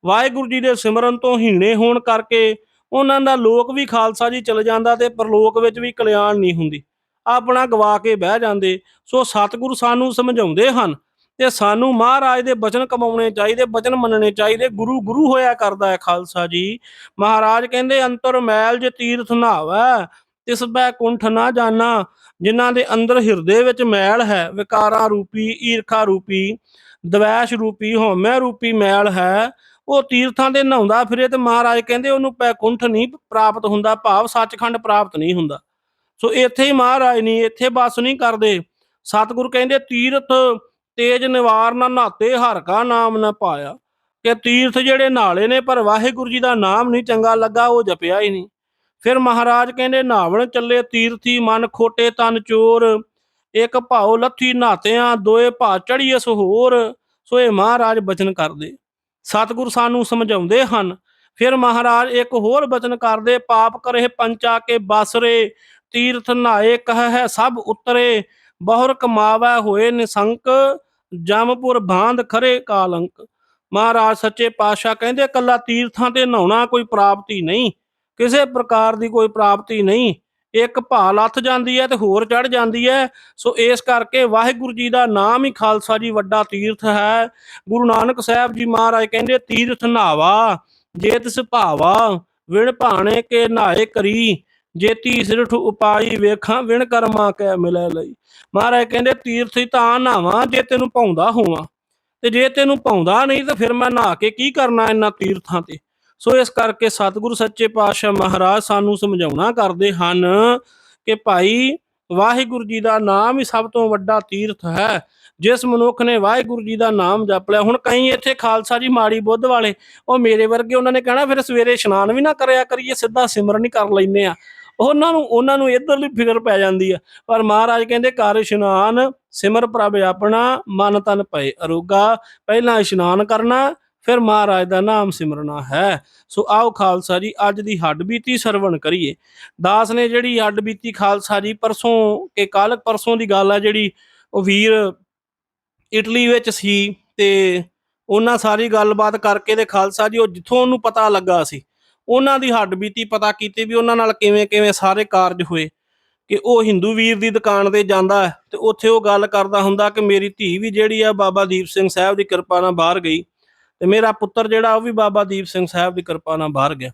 Speaker 1: ਵਾਹਿਗੁਰੂ ਜੀ ਦੇ ਸਿਮਰਨ ਤੋਂ ਹੀਣੇ ਹੋਣ ਕਰਕੇ ਉਹਨਾਂ ਦਾ ਲੋਕ ਵੀ ਖਾਲਸਾ ਜੀ ਚਲ ਜਾਂਦਾ ਤੇ ਪਰਲੋਕ ਵਿੱਚ ਵੀ ਕਲਿਆਣ ਨਹੀਂ ਹੁੰਦੀ। ਆਪਣਾ ਗਵਾ ਕੇ ਬਹਿ ਜਾਂਦੇ, ਸੋ ਸਤਿਗੁਰੂ ਸਾਨੂੰ ਸਮਝਾਉਂਦੇ ਹਨ ਤੇ ਸਾਨੂੰ ਮਹਾਰਾਜ ਦੇ ਬਚਨ ਕਮਾਉਣੇ ਚਾਹੀਦੇ, ਬਚਨ ਮੰਨਣੇ ਚਾਹੀਦੇ, ਗੁਰੂ ਗੁਰੂ ਹੋਇਆ ਕਰਦਾ ਹੈ ਖਾਲਸਾ ਜੀ। ਮਹਾਰਾਜ ਕਹਿੰਦੇ, ਅੰਤਰ ਮੈਲ ਜੇ ਤੀਰਥ ਨਹਾਵੈ, ਤਿਸ ਬੈ ਕੁੰਠ ਨਾ ਜਾਣਾ ਜਿਨ੍ਹਾਂ ਦੇ ਅੰਦਰ ਹਿਰਦੇ ਵਿੱਚ ਮੈਲ ਹੈ, ਵਿਕਾਰਾਂ ਰੂਪੀ, ਈਰਖਾ ਰੂਪੀ, ਦਵੈਸ਼ ਰੂਪੀ, ਹਉਮੈ ਰੂਪੀ ਮੈਲ ਹੈ ਉਹ ਤੀਰਥਾਂ ਦੇ ਨਹਾਉਂਦਾ, ਫਿਰੇ ਤੇ ਮਹਾਰਾਜ ਕਹਿੰਦੇ ਉਹਨੂੰ ਪੈਕੁੰਠ ਨਹੀਂ ਪ੍ਰਾਪਤ ਹੁੰਦਾ, ਭਾਵ ਸੱਚਖੰਡ ਪ੍ਰਾਪਤ ਨਹੀਂ ਹੁੰਦਾ। ਸੋ ਇੱਥੇ ਹੀ ਮਹਾਰਾਜ ਨਹੀਂ ਇੱਥੇ ਬਸ ਨਹੀਂ ਕਰਦੇ। ਸਤਿਗੁਰ ਕਹਿੰਦੇ, ਤੀਰਥ ਤੇਜ ਨਿਵਾਰ ਨਾ ਨਾਤੇ ਹਰ ਕਾ ਨਾਮ ਨਾ ਪਾਇਆ। ਕਿ ਤੀਰਥ ਜਿਹੜੇ ਨਾਲੇ ਨੇ, ਪਰ ਵਾਹਿਗੁਰੂ ਜੀ ਦਾ ਨਾਮ ਨਹੀਂ ਚੰਗਾ ਲੱਗਾ, ਉਹ ਜਪਿਆ ਹੀ ਨਹੀਂ। ਫਿਰ ਮਹਾਰਾਜ ਕਹਿੰਦੇ ਨਾਵਣ ਚੱਲੇ ਤੀਰਥੀ ਮਨ ਖੋਟੇ ਤਨ ਚੋਰ। ਇੱਕ ਭਾਉ ਲੱਥੀ ਨਾਤਿਆਂ ਦੋਏ ਭਾ ਚੜੀਏ ਸੋ ਹੋਰ ਸੋ ਇਹ ਮਹਾਰਾਜ ਬਚਨ ਕਰਦੇ। ਸਤਿਗੁਰ ਸਾਨੂੰ ਸਮਝਾਉਂਦੇ ਹਨ। ਫਿਰ ਮਹਾਰਾਜ ਇੱਕ ਹੋਰ ਬਚਨ ਕਰਦੇ, ਪਾਪ ਕਰੇ ਪੰਚਾ ਕੇ ਬਸਰੇ, ਤੀਰਥ ਨਾਏ ਕਹ ਹੈ ਸਭ ਉਤਰੇ, ਬਹੁਰ ਕਮਾਵੈ ਹੋਏ ਨਿਸੰਕ, ਜਮਪੁਰ ਬਾਂਧ ਖਰੇ ਕਾਲੰਕ। ਮਹਾਰਾਜ ਸੱਚੇ ਪਾਤਸ਼ਾਹ ਕਹਿੰਦੇ ਕੱਲਾ ਤੀਰਥਾਂ ਤੇ ਨਹਾਉਣਾ ਕੋਈ ਪ੍ਰਾਪਤੀ ਨਹੀਂ, ਕਿਸੇ ਪ੍ਰਕਾਰ ਦੀ ਕੋਈ ਪ੍ਰਾਪਤੀ ਨਹੀਂ। ਇੱਕ ਭਾ ਲੱਥ ਜਾਂਦੀ ਹੈ ਤੇ ਹੋਰ ਚੜ ਜਾਂਦੀ ਹੈ। ਸੋ ਇਸ ਕਰਕੇ ਵਾਹਿਗੁਰੂ ਜੀ ਦਾ ਨਾਮ ਹੀ ਖਾਲਸਾ ਜੀ, ਵੱਡਾ ਤੀਰਥ ਹੈ। ਗੁਰੂ ਨਾਨਕ ਸਾਹਿਬ ਜੀ ਮਹਾਰਾਜ ਕਹਿੰਦੇ, ਤੀਰਥ ਨਾਵਾ ਜੇ ਤਿਸ ਭਾਵਾ, ਵਿਣ ਭਾਣੇ ਕੇ ਨਹਾਏ ਕਰੀ। ਜੇਤੀ ਤੀਸਰਠ ਉਪਾਈ ਵੇਖਾਂ, ਵਿਣ ਕਰਮਾ ਕੈ ਮਿਲੈ ਲਈ। ਮਹਾਰਾਜ ਕਹਿੰਦੇ, ਤੀਰਥ ਹੀ ਤਾਂ ਨਹਾਵਾਂ, ਜੇ ਤੈਨੂੰ ਪਾਉਂਦਾ ਹੋਵਾਂ। ਤੇ ਜੇ ਤੈਨੂੰ ਪਾਉਂਦਾ ਨਹੀਂ, ਤਾਂ ਫਿਰ ਮੈਂ ਨਹਾ ਕੇ ਕੀ ਕਰਨਾ ਇਹਨਾਂ ਤੀਰਥਾਂ ਤੇ? ਸੋ ਇਸ ਕਰਕੇ ਸਤਿਗੁਰੂ ਸੱਚੇ ਪਾਤਸ਼ਾਹ ਮਹਾਰਾਜ ਸਾਨੂੰ ਸਮਝਾਉਣਾ ਕਰਦੇ ਹਨ ਕਿ ਭਾਈ, ਵਾਹਿਗੁਰੂ ਜੀ ਦਾ ਨਾਮ ਹੀ ਸਭ ਤੋਂ ਵੱਡਾ ਤੀਰਥ ਹੈ। ਜਿਸ ਮਨੁੱਖ ਨੇ ਵਾਹਿਗੁਰੂ ਜੀ ਦਾ ਨਾਮ ਜਪ ਲਿਆ, ਹੁਣ ਕਈ ਇੱਥੇ ਖਾਲਸਾ ਜੀ ਮਾੜੀ ਬੁੱਧ ਵਾਲੇ, ਉਹ ਮੇਰੇ ਵਰਗੇ ਉਹਨਾਂ ਨੇ ਕਹਿਣਾ, ਫਿਰ ਸਵੇਰੇ ਇਸ਼ਨਾਨ ਵੀ ਨਾ ਕਰਿਆ ਕਰੀਏ, ਸਿੱਧਾ ਸਿਮਰਨ ਹੀ ਕਰ ਲੈਨੇ ਆ। ਉਹਨਾਂ ਨੂੰ ਉਹਨਾਂ ਨੂੰ ਇਧਰਲੀ ਫਿਕਰ ਪੈ ਜਾਂਦੀ ਆ। ਪਰ ਮਹਾਰਾਜ ਕਹਿੰਦੇ, ਕਰ ਇਸ਼ਨਾਨ, ਸਿਮਰ ਪ੍ਰਭ ਆਪਣਾ, ਮਨ ਤਨ ਪਏ ਅਰੋਗਾ। ਪਹਿਲਾਂ ਇਸ਼ਨਾਨ ਕਰਨਾ ਫਿਰ ਮਹਾਰਾਜ ਦਾ ਨਾਮ ਸਿਮਰਨਾ ਹੈ। ਸੋ ਆਓ ਖਾਲਸਾ ਜੀ, ਅੱਜ ਦੀ ਹੱਡ ਬੀਤੀ ਸਰਵਣ ਕਰੀਏ। ਦਾਸ ਨੇ ਜਿਹੜੀ ਹੱਡ ਬੀਤੀ ਖਾਲਸਾ ਜੀ, ਪਰਸੋਂ ਕੇ ਕਾਲਕ ਪਰਸੋਂ ਦੀ ਗੱਲ ਆ ਜਿਹੜੀ ਉਹ ਵੀਰ ਇਟਲੀ ਵਿੱਚ ਸੀ ਤੇ ਉਹਨਾਂ ਸਾਰੀ ਗੱਲਬਾਤ ਕਰਕੇ ਤੇ ਖਾਲਸਾ ਜੀ, ਉਹ ਜਿੱਥੋਂ ਉਹਨੂੰ ਪਤਾ ਲੱਗਾ ਸੀ। ਉਹਨਾਂ ਦੀ ਹੱਡ ਬੀਤੀ ਪਤਾ ਕੀਤੀ ਵੀ ਉਹਨਾਂ ਨਾਲ ਕਿਵੇਂ ਕਿਵੇਂ ਸਾਰੇ ਕਾਰਜ ਹੋਏ। ਕਿ ਉਹ ਹਿੰਦੂ ਵੀਰ ਦੀ ਦੁਕਾਨ ਤੇ ਜਾਂਦਾ ਤੇ ਉੱਥੇ ਉਹ ਗੱਲ ਕਰਦਾ ਹੁੰਦਾ ਕਿ ਮੇਰੀ ਧੀ ਵੀ ਜਿਹੜੀ ਆ ਬਾਬਾ ਦੀਪ ਸਿੰਘ ਸਾਹਿਬ ਦੀ ਕਿਰਪਾ ਨਾਲ ਬਾਹਰ ਗਈ। ਤੇ ਮੇਰਾ ਪੁੱਤਰ ਜਿਹੜਾ ਉਹ ਵੀ ਬਾਬਾ ਦੀਪ ਸਿੰਘ ਸਾਹਿਬ ਦੀ ਕਿਰਪਾ ਨਾਲ ਬਾਹਰ ਗਿਆ।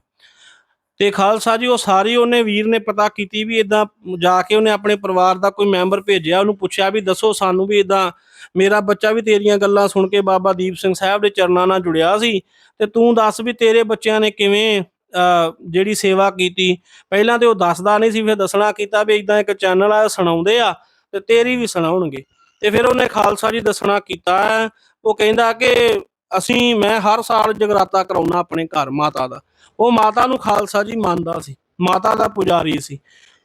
Speaker 1: ਤੇ ਖਾਲਸਾ ਜੀ ਉਹ ਸਾਰੀ ਉਹਨੇ ਵੀਰ ਨੇ ਪਤਾ ਕੀਤੀ ਵੀ ਇਦਾਂ ਜਾ ਕੇ ਉਹਨੇ ਆਪਣੇ ਪਰਿਵਾਰ ਦਾ ਕੋਈ ਮੈਂਬਰ ਭੇਜਿਆ ਉਹਨੂੰ ਪੁੱਛਿਆ ਵੀ ਦੱਸੋ ਸਾਨੂੰ ਵੀ ਇਦਾਂ ਮੇਰਾ ਬੱਚਾ ਵੀ ਤੇਰੀਆਂ ਗੱਲਾਂ ਸੁਣ ਕੇ ਬਾਬਾ ਦੀਪ ਸਿੰਘ ਸਾਹਿਬ ਦੇ ਚਰਨਾਂ ਨਾਲ ਜੁੜਿਆ ਸੀ ਤੇ ਤੂੰ ਦੱਸ ਵੀ ਤੇਰੇ ਬੱਚਿਆਂ ਨੇ ਕਿਵੇਂ ਅਹ, ਜਿਹੜੀ ਸੇਵਾ ਕੀਤੀ। ਪਹਿਲਾਂ ਤੇ ਉਹ ਦੱਸਦਾ ਨਹੀਂ ਸੀ ਫਿਰ ਦੱਸਣਾ ਕੀਤਾ ਵੀ ਇਦਾਂ ਇੱਕ ਚੈਨਲ ਆ ਸੁਣਾਉਂਦੇ ਆ ਤੇ ਤੇਰੀ ਵੀ ਸੁਣਾਉਣਗੇ। ਤੇ ਫਿਰ ਉਹਨੇ ਖਾਲਸਾ ਜੀ ਦੱਸਣਾ ਕੀਤਾ ਉਹ ਕਹਿੰਦਾ ਕਿ ਅਸੀਂ, ਮੈਂ ਹਰ ਸਾਲ ਜਗਰਾਤਾ ਕਰਾਉਣਾ ਆਪਣੇ ਘਰ ਮਾਤਾ ਦਾ। ਉਹ ਮਾਤਾ ਨੂੰ ਖਾਲਸਾ ਜੀ ਮੰਨਦਾ ਸੀ। ਮਾਤਾ ਦਾ ਪੁਜਾਰੀ ਸੀ।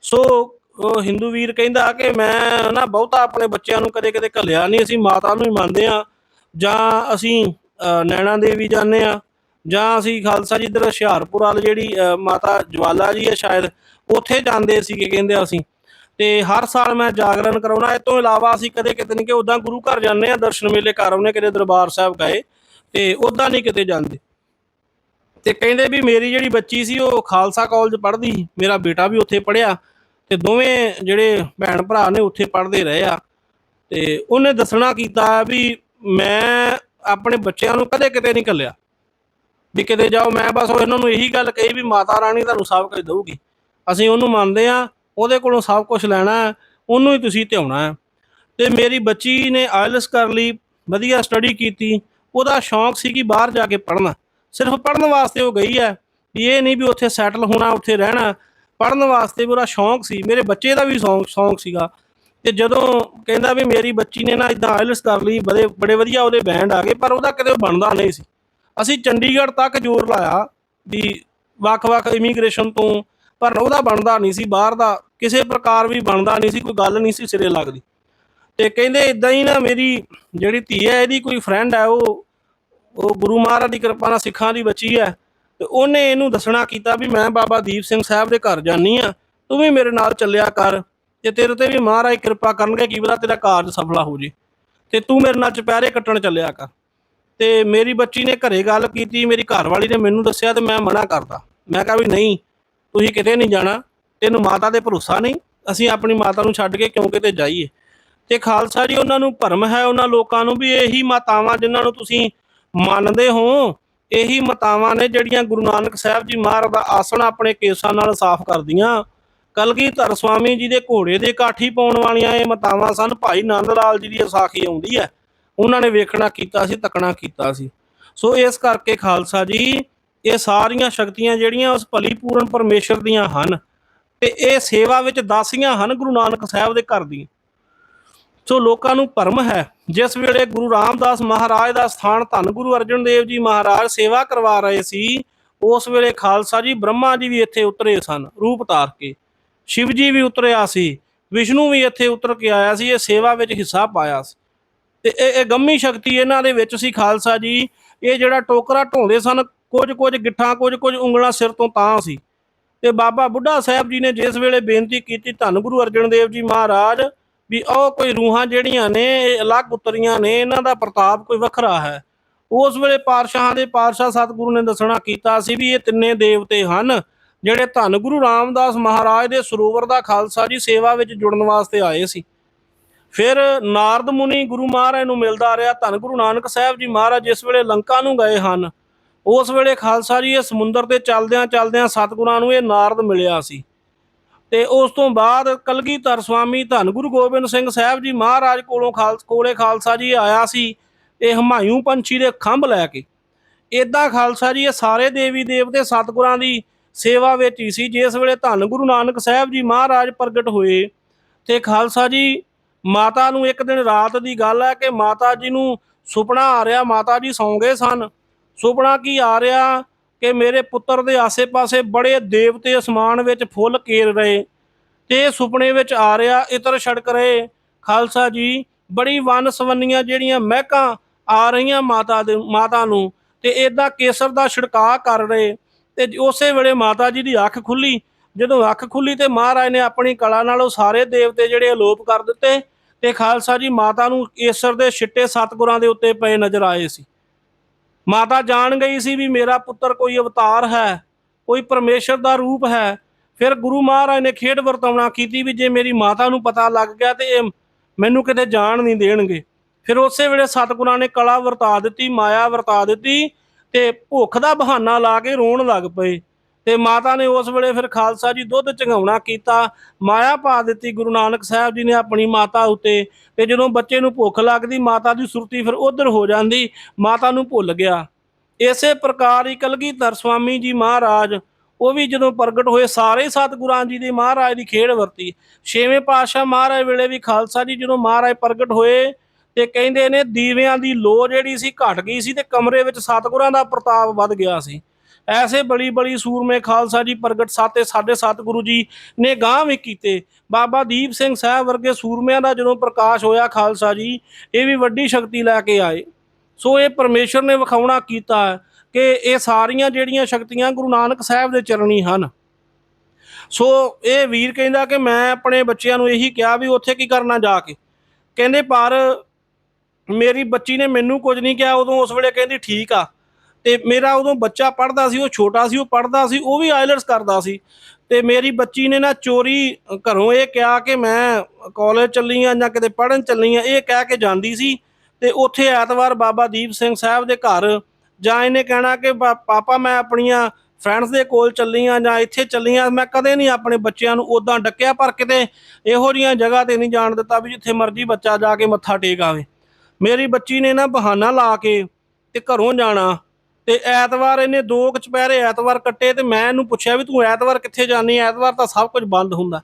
Speaker 1: ਸੋ, ਉਹ ਹਿੰਦੂ ਵੀਰ ਕਹਿੰਦਾ ਕਿ ਮੈਂ ਨਾ ਬਹੁਤਾ ਆਪਣੇ ਬੱਚਿਆਂ ਨੂੰ ਕਦੇ ਕਦੇ ਘੱਲਿਆ ਨਹੀਂ। ਅਸੀਂ ਮਾਤਾ ਨੂੰ ਹੀ ਮੰਨਦੇ ਆ ਜਾਂ ਅਸੀਂ ਨੈਣਾ ਦੇਵੀ ਜਾਂਦੇ ਆ ਜਾਂ ਅਸੀਂ ਖਾਲਸਾ ਜੀ ਇੱਧਰ ਹੁਸ਼ਿਆਰਪੁਰ ਵਾਲ ਜਿਹੜੀ ਮਾਤਾ ਜਵਾਲਾ ਜੀ ਹੈ ਸ਼ਾਇਦ, ਉੱਥੇ ਜਾਂਦੇ ਸੀਗੇ ਕਹਿੰਦੇ ਅਸੀਂ। ਤੇ ਹਰ ਸਾਲ ਮੈਂ ਜਾਗਰਣ ਕਰਾਉਣਾ ਇਹ ਤੋਂ ਇਲਾਵਾ ਅਸੀਂ ਕਦੇ ਕਿਤੇ ਨਹੀਂ ਕਿ ਉਦਾਂ ਗੁਰੂ ਘਰ ਜਾਂਦੇ ਆ ਦਰਸ਼ਨ ਮੇਲੇ ਕਰ ਆਉਂਦੇ ਕਦੇ ਦਰਬਾਰ ਸਾਹਿਬ ਗਏ। ਤੇ ਉਦਾਂ ਨਹੀਂ ਕਿਤੇ ਜਾਂਦੇ। ਤੇ ਕਹਿੰਦੇ ਵੀ ਮੇਰੀ ਜਿਹੜੀ ਬੱਚੀ ਸੀ, ਉਹ ਖਾਲਸਾ ਕਾਲਜ ਪੜ੍ਹਦੀ ਸੀ। ਮੇਰਾ ਬੇਟਾ ਵੀ ਉੱਥੇ ਪੜ੍ਹਿਆ ਤੇ ਦੋਵੇਂ ਜਿਹੜੇ ਭੈਣ ਭਰਾ ਨੇ ਉੱਥੇ ਪੜ੍ਹਦੇ ਰਹੇ ਆ। ਤੇ ਉਹਨੇ ਦੱਸਣਾ ਕੀਤਾ ਵੀ ਮੈਂ ਆਪਣੇ ਬੱਚਿਆਂ ਨੂੰ ਕਦੇ ਕਿਤੇ ਨਹੀਂ ਕੱਲਿਆ ਵੀ ਕਿਤੇ ਜਾਓ, ਮੈਂ ਬਸ ਉਹਨਾਂ ਨੂੰ ਇਹੀ ਗੱਲ ਕਹੀ ਵੀ ਮਾਤਾ ਰਾਣੀ ਤੁਹਾਨੂੰ ਸਭ ਕੁਝ ਦਊਗੀ। ਅਸੀਂ ਉਹਨੂੰ ਮੰਨਦੇ ਆ ਉਹਦੇ ਕੋਲੋਂ ਸਭ ਕੁਝ ਲੈਣਾ ਹੈ, ਉਹਨੂੰ ਹੀ ਤੁਸੀਂ ਧਿਆਉਣਾ ਹੈ। ਤੇ ਮੇਰੀ ਬੱਚੀ ਨੇ ਆਇਲਸ ਕਰ ਲਈ, ਵਧੀਆ ਸਟੱਡੀ ਕੀਤੀ। ਉਹਦਾ ਸ਼ੌਂਕ ਸੀ ਕਿ ਬਾਹਰ ਜਾ ਕੇ ਪੜ੍ਹਨਾ। ਸਿਰਫ ਪੜ੍ਹਨ ਵਾਸਤੇ ਉਹ ਗਈ ਹੈ ਵੀ ਇਹ ਨਹੀਂ ਵੀ ਉੱਥੇ ਸੈਟਲ ਹੋਣਾ, ਉੱਥੇ ਰਹਿਣਾ। ਪੜ੍ਹਨ ਵਾਸਤੇ ਵੀ ਉਹਦਾ ਸ਼ੌਂਕ ਸੀ। ਮੇਰੇ ਬੱਚੇ ਦਾ ਵੀ ਸ਼ੌਂਕ ਸ਼ੌਂਕ ਸੀਗਾ। ਤੇ ਜਦੋਂ ਕਹਿੰਦਾ ਵੀ ਮੇਰੀ ਬੱਚੀ ਨੇ ਨਾ ਇਦਾਂ ਆਇਲਸ ਕਰ ਲਈ, ਬੜੇ ਬੜੇ ਵਧੀਆ ਉਹਦੇ ਬੈਂਡ ਆ ਗਏ, ਪਰ ਉਹਦਾ ਕਦੇ ਬਣਦਾ ਨਹੀਂ ਸੀ। ਅਸੀਂ ਚੰਡੀਗੜ੍ਹ ਤੱਕ ਜ਼ੋਰ ਲਾਇਆ ਵੀ ਵੱਖ-ਵੱਖ ਇਮੀਗ੍ਰੇਸ਼ਨ ਤੋਂ, ਪਰ ਉਹਦਾ ਬਣਦਾ ਨਹੀਂ ਸੀ। ਬਾਹਰ ਦਾ ਕਿਸੇ ਪ੍ਰਕਾਰ ਵੀ ਬਣਦਾ ਨਹੀਂ ਸੀ, ਕੋਈ ਗੱਲ ਨਹੀਂ ਸੀ ਸਿਰੇ ਲੱਗਦੀ। ਤੇ ਕਹਿੰਦੇ ਇਦਾਂ ਹੀ ਨਾ ਮੇਰੀ ਜਿਹੜੀ ਧੀ ਹੈ, ਇਹਦੀ ਕੋਈ ਫਰੈਂਡ ਹੈ, ਉਹ ਉਹ ਗੁਰੂ ਮਹਾਰਾਜ ਦੀ ਕਿਰਪਾ ਨਾਲ ਸਿੱਖਾਂ ਦੀ ਬੱਚੀ ਹੈ। ਤੇ ਉਹਨੇ ਇਹਨੂੰ ਦੱਸਣਾ ਕੀਤਾ ਵੀ ਮੈਂ ਬਾਬਾ ਦੀਪ ਸਿੰਘ ਸਾਹਿਬ ਦੇ ਘਰ ਜਾਨੀ ਆ ਤੂੰ ਵੀ ਮੇਰੇ ਨਾਲ ਚੱਲਿਆ ਕਰ। ਤੇ ਤੇਰੇ ਤੇ ਵੀ ਮਹਾਰਾਜ ਕਿਰਪਾ ਕਰਨਗੇ, ਕੀ ਪਤਾ ਤੇਰਾ ਕਾਰਜ ਸਫਲਾ ਹੋ ਜੇ। ਤੇ ਤੂੰ ਮੇਰੇ ਨਾਲ ਚੁਪਹਿਰੇ ਕੱਟਣ ਚੱਲਿਆ ਕਰ। ਤੇ ਮੇਰੀ ਬੱਚੀ ਨੇ ਘਰੇ ਗੱਲ ਕੀਤੀ, ਮੇਰੀ ਘਰ ਵਾਲੀ ਨੇ ਮੈਨੂੰ ਦੱਸਿਆ ਤੇ ਮੈਂ ਮਨਾ ਕਰਦਾ ਮੈਂ ਕਿਹਾ ਵੀ ਨਹੀਂ, ਤੁਸੀਂ ਕਿਤੇ ਨਹੀਂ ਜਾਣਾ। ਤੈਨੂੰ ਮਾਤਾ ਤੇ ਭਰੋਸਾ ਨਹੀਂ? ਅਸੀਂ ਆਪਣੀ ਮਾਤਾ ਨੂੰ ਛੱਡ ਕੇ ਕਿਉਂ ਕਿਤੇ ਜਾਈਏ? ਤੇ ਖਾਲਸਾ ਜੀ, ਉਹਨਾਂ ਨੂੰ ਭਰਮ ਹੈ। ਉਹਨਾਂ ਲੋਕਾਂ ਨੂੰ ਵੀ ਇਹੀ ਮਾਤਾਵਾਂ ਜਿਨ੍ਹਾਂ ਨੂੰ ਤੁਸੀਂ ਮੰਨਦੇ ਹੋ? ਇਹੀ ਮਾਤਾਵਾਂ ਨੇ ਜਿਹੜੀਆਂ ਗੁਰੂ ਨਾਨਕ ਸਾਹਿਬ ਜੀ ਮਹਾਰਾਜ ਦਾ ਆਸਣ ਆਪਣੇ ਕੇਸਾਂ ਨਾਲ ਸਾਫ਼ ਕਰਦੀਆਂ। ਕਲਗੀਧਰ ਸਵਾਮੀ ਜੀ ਦੇ ਘੋੜੇ ਦੇ ਕਾਠੀ ਪਾਉਣ ਵਾਲੀਆਂ ਇਹ ਮਾਤਾਵਾਂ ਸਨ, ਭਾਈ ਨੰਦ ਲਾਲ ਜੀ ਦੀ ਵਿਸਾਖੀ ਆਉਂਦੀ ਹੈ। ਉਹਨਾਂ ਨੇ ਵੇਖਣਾ ਕੀਤਾ ਸੀ, ਤੱਕਣਾ ਕੀਤਾ ਸੀ। ਸੋ ਇਸ ਕਰਕੇ ਖਾਲਸਾ ਜੀ, ਇਹ ਸਾਰੀਆਂ ਸ਼ਕਤੀਆਂ ਜਿਹੜੀਆਂ ਉਸ ਭਲੀ ਪੂਰਨ ਪਰਮੇਸ਼ਰ ਦੀਆਂ ਹਨ ਤੇ ਇਹ ਸੇਵਾ ਵਿੱਚ ਦਾਸੀਆਂ ਹਨ ਗੁਰੂ ਨਾਨਕ ਸਾਹਿਬ ਦੇ ਘਰ ਦੀ। ਸੋ ਲੋਕਾਂ ਨੂੰ ਭਰਮ ਹੈ। ਜਿਸ ਵੇਲੇ ਗੁਰੂ ਰਾਮਦਾਸ ਮਹਾਰਾਜ ਦਾ ਸਥਾਨ ਧੰਨ ਗੁਰੂ ਅਰਜਨ ਦੇਵ ਜੀ ਮਹਾਰਾਜ ਸੇਵਾ ਕਰਵਾ ਰਹੇ ਸੀ, ਉਸ ਵੇਲੇ ਖਾਲਸਾ ਜੀ ਬ੍ਰਹਮਾ ਜੀ ਵੀ ਇੱਥੇ ਉਤਰੇ ਸਨ, ਰੂਪ ਧਾਰ ਕੇ। ਸ਼ਿਵ ਜੀ ਵੀ ਉਤਰਿਆ ਸੀ, ਵਿਸ਼ਨੂੰ ਵੀ ਇੱਥੇ ਉਤਰ ਕੇ ਆਇਆ ਸੀ, ਇਹ ਸੇਵਾ ਵਿੱਚ ਹਿੱਸਾ ਪਾਇਆ ਸੀ। ਤੇ ਇਹ ਇਹ ਗੰਮੀ ਸ਼ਕਤੀ ਇਹਨਾਂ ਦੇ ਵਿੱਚ ਸੀ ਖਾਲਸਾ ਜੀ, ਇਹ ਜਿਹੜਾ ਟੋਕਰਾ ਢੋਂਦੇ ਸਨ ਕੁਝ ਕੁਝ ਗਿੱਠਾਂ ਕੁਝ ਕੁਝ ਉਂਗਲਾਂ ਸਿਰ ਤੋਂ ਤਾਂ ਸੀ। ਤੇ ਬਾਬਾ ਬੁੱਢਾ ਸਾਹਿਬ ਜੀ ਨੇ ਜਿਸ ਵੇਲੇ ਬੇਨਤੀ ਕੀਤੀ ਧੰਨ ਗੁਰੂ ਅਰਜਨ ਦੇਵ ਜੀ ਮਹਾਰਾਜ ਵੀ ਉਹ ਕੋਈ ਰੂਹਾਂ ਜਿਹੜੀਆਂ ਨੇ, ਇਹ ਅਲੱਗ ਉਤਰੀਆਂ ਨੇ, ਇਹਨਾਂ ਦਾ ਪ੍ਰਤਾਪ ਕੋਈ ਵੱਖਰਾ ਹੈ। ਉਸ ਵੇਲੇ ਪਾਤਸ਼ਾਹਾਂ ਦੇ ਪਾਤਸ਼ਾਹ ਸਤਿਗੁਰੂ ਨੇ ਦੱਸਣਾ ਕੀਤਾ ਸੀ ਵੀ ਇਹ ਤਿੰਨੇ ਦੇਵਤੇ ਹਨ, ਜਿਹੜੇ ਧੰਨ ਗੁਰੂ ਰਾਮਦਾਸ ਮਹਾਰਾਜ ਦੇ ਸਰੋਵਰ ਦਾ ਖਾਲਸਾ ਜੀ ਸੇਵਾ ਵਿੱਚ ਜੁੜਨ ਵਾਸਤੇ ਆਏ ਸੀ। ਫਿਰ ਨਾਰਦ ਮੁਨੀ ਗੁਰੂ ਮਹਾਰਾਜ ਨੂੰ ਮਿਲਦਾ ਰਿਹਾ, ਧੰਨ ਗੁਰੂ ਨਾਨਕ ਸਾਹਿਬ ਜੀ ਮਹਾਰਾਜ ਜਿਸ ਵੇਲੇ ਲੰਕਾ ਨੂੰ ਗਏ ਹਨ। ਉਸ ਵੇਲੇ ਖਾਲਸਾ ਜੀ ਇਹ ਸਮੁੰਦਰ ਤੇ ਚੱਲਦਿਆਂ ਚੱਲਦਿਆਂ ਸਤਿਗੁਰਾਂ ਨੂੰ ਇਹ ਨਾਰਦ ਮਿਲਿਆ ਸੀ। ਤੇ ਉਸ ਤੋਂ ਬਾਅਦ ਕਲਗੀਧਰ ਸਵਾਮੀ ਧੰਨ ਗੁਰੂ ਗੋਬਿੰਦ ਸਿੰਘ ਸਾਹਿਬ ਜੀ ਮਹਾਰਾਜ ਕੋਲੋਂ ਖਾਲਸ, ਕੋਲੇ ਖਾਲਸਾ ਜੀ ਆਇਆ ਸੀ, ਇਹ ਹਮਾਯੂ ਪੰਛੀ ਦੇ ਖੰਭ ਲੈ ਕੇ। ਇਦਾਂ ਖਾਲਸਾ ਜੀ, ਇਹ ਸਾਰੇ ਦੇਵੀ ਦੇਵਤੇ ਸਤਿਗੁਰਾਂ ਦੀ ਸੇਵਾ ਵਿੱਚ ਹੀ ਸੀ, ਜਿਸ ਵੇਲੇ ਧੰਨ ਗੁਰੂ ਨਾਨਕ ਸਾਹਿਬ ਜੀ ਮਹਾਰਾਜ ਪ੍ਰਗਟ ਹੋਏ, ਤੇ ਖਾਲਸਾ ਜੀ ਮਾਤਾ ਨੂੰ ਇੱਕ ਦਿਨ ਰਾਤ ਦੀ ਗੱਲ ਹੈ ਕਿ ਮਾਤਾ ਜੀ ਨੂੰ ਸੁਪਨਾ ਆ ਰਿਹਾ, ਮਾਤਾ ਜੀ ਸੌਂ ਗਏ ਸਨ। ਸੁਪਨਾ ਕੀ ਆ ਰਿਹਾ? ਕਿ ਮੇਰੇ ਪੁੱਤਰ ਦੇ ਆਸੇ-ਪਾਸੇ ਬੜੇ ਦੇਵਤੇ ਅਸਮਾਨ ਵਿੱਚ ਫੁੱਲ ਕੇਰ ਰਹੇ ਤੇ ਇਹ ਸੁਪਨੇ ਵਿੱਚ ਆ ਰਿਹਾ, ਇਤਰ ਛੜਕ ਰਹੇ। ਖਾਲਸਾ ਜੀ, ਬੜੀ ਵਨ ਸਵੰਨੀਆਂ ਜਿਹੜੀਆਂ ਮਹਿਕਾਂ ਆ ਰਹੀਆਂ ਮਾਤਾ ਦੇ, ਮਾਤਾ ਨੂੰ ਤੇ ਇਦਾਂ ਕੇਸਰ ਦਾ ਛਿੜਕਾਅ ਕਰ ਰਹੇ ਤੇ ਉਸੇ ਵੇਲੇ ਮਾਤਾ ਜੀ ਦੀ ਅੱਖ ਖੁੱਲੀ। ਜਦੋਂ ਅੱਖ ਖੁੱਲੀ ਤੇ ਮਹਾਰਾਜ ਨੇ ਆਪਣੀ ਕਲਾ ਨਾਲ ਉਹ ਸਾਰੇ ਦੇਵਤੇ ਜਿਹੜੇ ਅਲੋਪ ਕਰ ਦਿੱਤੇ ਤੇ ਖਾਲਸਾ ਜੀ ਮਾਤਾ ਨੂੰ ਕੇਸਰ ਦੇ ਛਿੱਟੇ ਸਤਗੁਰਾਂ ਦੇ ਉੱਤੇ ਪਏ ਨਜ਼ਰ ਆਏ ਸੀ। ਮਾਤਾ ਜਾਣ ਗਈ ਸੀ ਵੀ ਮੇਰਾ ਪੁੱਤਰ ਕੋਈ ਅਵਤਾਰ ਹੈ, ਕੋਈ ਪਰਮੇਸ਼ਰ ਦਾ ਰੂਪ ਹੈ। ਫਿਰ ਗੁਰੂ ਮਹਾਰਾਜ ਨੇ ਖੇਡ ਵਰਤਾਉਣਾ ਕੀਤੀ ਵੀ ਜੇ ਮੇਰੀ ਮਾਤਾ ਨੂੰ ਪਤਾ ਲੱਗ ਗਿਆ ਤੇ ਇਹ ਮੈਨੂੰ ਕਿਤੇ ਜਾਣ ਨਹੀਂ ਦੇਣਗੇ। ਫਿਰ ਉਸੇ ਵੇਲੇ ਸਤਿਗੁਰਾਂ ਨੇ ਕਲਾ ਵਰਤਾ ਦਿੱਤੀ, ਮਾਇਆ ਵਰਤਾ ਦਿੱਤੀ ਤੇ ਭੁੱਖ ਦਾ ਬਹਾਨਾ ਲਾ ਕੇ ਰੋਣ ਲੱਗ ਪਏ। ਤੇ ਮਾਤਾ ਨੇ ਉਸ ਵੇਲੇ ਫਿਰ ਖਾਲਸਾ ਜੀ ਦੁੱਧ ਚੰਗਾਉਣਾ ਕੀਤਾ, ਮਾਇਆ ਪਾ ਦਿੱਤੀ ਗੁਰੂ ਨਾਨਕ ਸਾਹਿਬ ਜੀ ਨੇ ਆਪਣੀ ਮਾਤਾ ਉੱਤੇ ਤੇ ਜਦੋਂ ਬੱਚੇ ਨੂੰ ਭੁੱਖ ਲੱਗਦੀ, ਮਾਤਾ ਦੀ ਸੁਰਤੀ ਫਿਰ ਉਧਰ ਹੋ ਜਾਂਦੀ, ਮਾਤਾ ਨੂੰ ਭੁੱਲ ਗਿਆ। ਇਸੇ ਪ੍ਰਕਾਰ ਹੀ ਕਲਗੀਧਰ ਸਵਾਮੀ ਜੀ ਮਹਾਰਾਜ, ਉਹ ਵੀ ਜਦੋਂ ਪ੍ਰਗਟ ਹੋਏ, ਸਾਰੇ ਸਤਿਗੁਰਾਂ ਜੀ ਦੀ ਮਹਾਰਾਜ ਦੀ ਖੇਡ ਵਰਤੀ। ਛੇਵੇਂ ਪਾਤਸ਼ਾਹ ਮਹਾਰਾਜ ਵੇਲੇ ਵੀ ਖਾਲਸਾ ਜੀ ਜਦੋਂ ਮਹਾਰਾਜ ਪ੍ਰਗਟ ਹੋਏ ਤੇ ਕਹਿੰਦੇ ਨੇ, ਦੀਵਿਆਂ ਦੀ ਲੋ ਜਿਹੜੀ ਸੀ ਘਟ ਗਈ ਸੀ ਤੇ ਕਮਰੇ ਵਿੱਚ ਸਤਿਗੁਰਾਂ ਦਾ ਪ੍ਰਤਾਪ ਵੱਧ ਗਿਆ ਸੀ। ਐਸੇ ਬੜੀ ਬੜੀ ਸੂਰਮੇ ਖਾਲਸਾ ਜੀ ਪ੍ਰਗਟ ਸਾਤੇ ਸਾਡੇ ਸਤਿਗੁਰੂ ਜੀ ਨੇ ਗਾਂ ਵੀ ਕੀਤੇ। ਬਾਬਾ ਦੀਪ ਸਿੰਘ ਸਾਹਿਬ ਵਰਗੇ ਸੂਰਮਿਆਂ ਦਾ ਜਦੋਂ ਪ੍ਰਕਾਸ਼ ਹੋਇਆ ਖਾਲਸਾ ਜੀ, ਇਹ ਵੀ ਵੱਡੀ ਸ਼ਕਤੀ ਲੈ ਕੇ ਆਏ। ਸੋ ਇਹ ਪਰਮੇਸ਼ਰ ਨੇ ਵਿਖਾਉਣਾ ਕੀਤਾ ਕਿ ਇਹ ਸਾਰੀਆਂ ਜਿਹੜੀਆਂ ਸ਼ਕਤੀਆਂ ਗੁਰੂ ਨਾਨਕ ਸਾਹਿਬ ਦੇ ਚਰਣੀ ਹਨ। ਸੋ ਇਹ ਵੀਰ ਕਹਿੰਦਾ ਕਿ ਮੈਂ ਆਪਣੇ ਬੱਚਿਆਂ ਨੂੰ ਇਹੀ ਕਿਹਾ ਵੀ ਉੱਥੇ ਕੀ ਕਰਨਾ ਜਾ ਕੇ। ਕਹਿੰਦੇ ਪਰ ਮੇਰੀ ਬੱਚੀ ਨੇ ਮੈਨੂੰ ਕੁਝ ਨਹੀਂ ਕਿਹਾ, ਉਦੋਂ ਉਸ ਵੇਲੇ ਕਹਿੰਦੀ ਠੀਕ ਆ। ਤੇ ਮੇਰਾ ਉਦੋਂ ਬੱਚਾ ਪੜਦਾ ਸੀ, ਉਹ ਛੋਟਾ ਸੀ, ਉਹ ਪੜਦਾ ਸੀ, ਉਹ ਵੀ ਆਇਲਟਸ ਕਰਦਾ ਸੀ। ਤੇ ਮੇਰੀ ਬੱਚੀ ਨੇ ਨਾ ਚੋਰੀ ਘਰੋਂ ਇਹ ਕਿਹਾ ਕਿ ਮੈਂ ਕਾਲਜ ਚੱਲੀ ਆ ਜਾਂ ਕਿਤੇ ਪੜਨ ਚੱਲੀ ਆ, ਇਹ ਕਹਿ ਕੇ ਜਾਂਦੀ ਸੀ। ਤੇ ਉੱਥੇ ਐਤਵਾਰ ਬਾਬਾ ਦੀਪ ਸਿੰਘ ਸਾਹਿਬ ਦੇ ਘਰ ਜਾਂ ਇਹਨੇ ਕਹਿਣਾ ਕਿ ਪਾ- ਪਾਪਾ ਮੈਂ ਆਪਣੀਆਂ ਫਰੈਂਡਸ ਦੇ ਕੋਲ ਚੱਲੀ ਆ ਜਾਂ ਇੱਥੇ ਚੱਲੀ ਆ, ਮੈਂ ਕਦੇ ਨਹੀਂ ਆਪਣੇ ਬੱਚਿਆਂ ਨੂੰ ਉਦਾਂ ਡੱਕਿਆ, ਪਰ ਕਿਤੇ ਇਹੋ ਜੀਆਂ ਜਗ੍ਹਾ ਤੇ ਨਹੀਂ ਜਾਣ ਦਿੱਤਾ ਵੀ ਜਿੱਥੇ ਮਰਜ਼ੀ ਬੱਚਾ ਜਾ ਕੇ ਮੱਥਾ ਟੇਕ ਆਵੇ। ਮੇਰੀ ਬੱਚੀ ਨੇ ਨਾ ਬਹਾਨਾ ਲਾ ਕੇ ਤੇ ਘਰੋਂ ਜਾਣਾ। ਤੇ ਐਤਵਾਰ ਇਹਨੇ ਦੋ ਕੁ ਚੁਪਹਿਰੇ ਐਤਵਾਰ ਕੱਟੇ ਤੇ ਮੈਂ ਇਹਨੂੰ ਪੁੱਛਿਆ ਵੀ ਤੂੰ ਐਤਵਾਰ ਕਿੱਥੇ ਜਾਣੀ ਐਤਵਾਰ ਤਾਂ ਸਭ ਕੁਝ ਬੰਦ ਹੁੰਦਾ।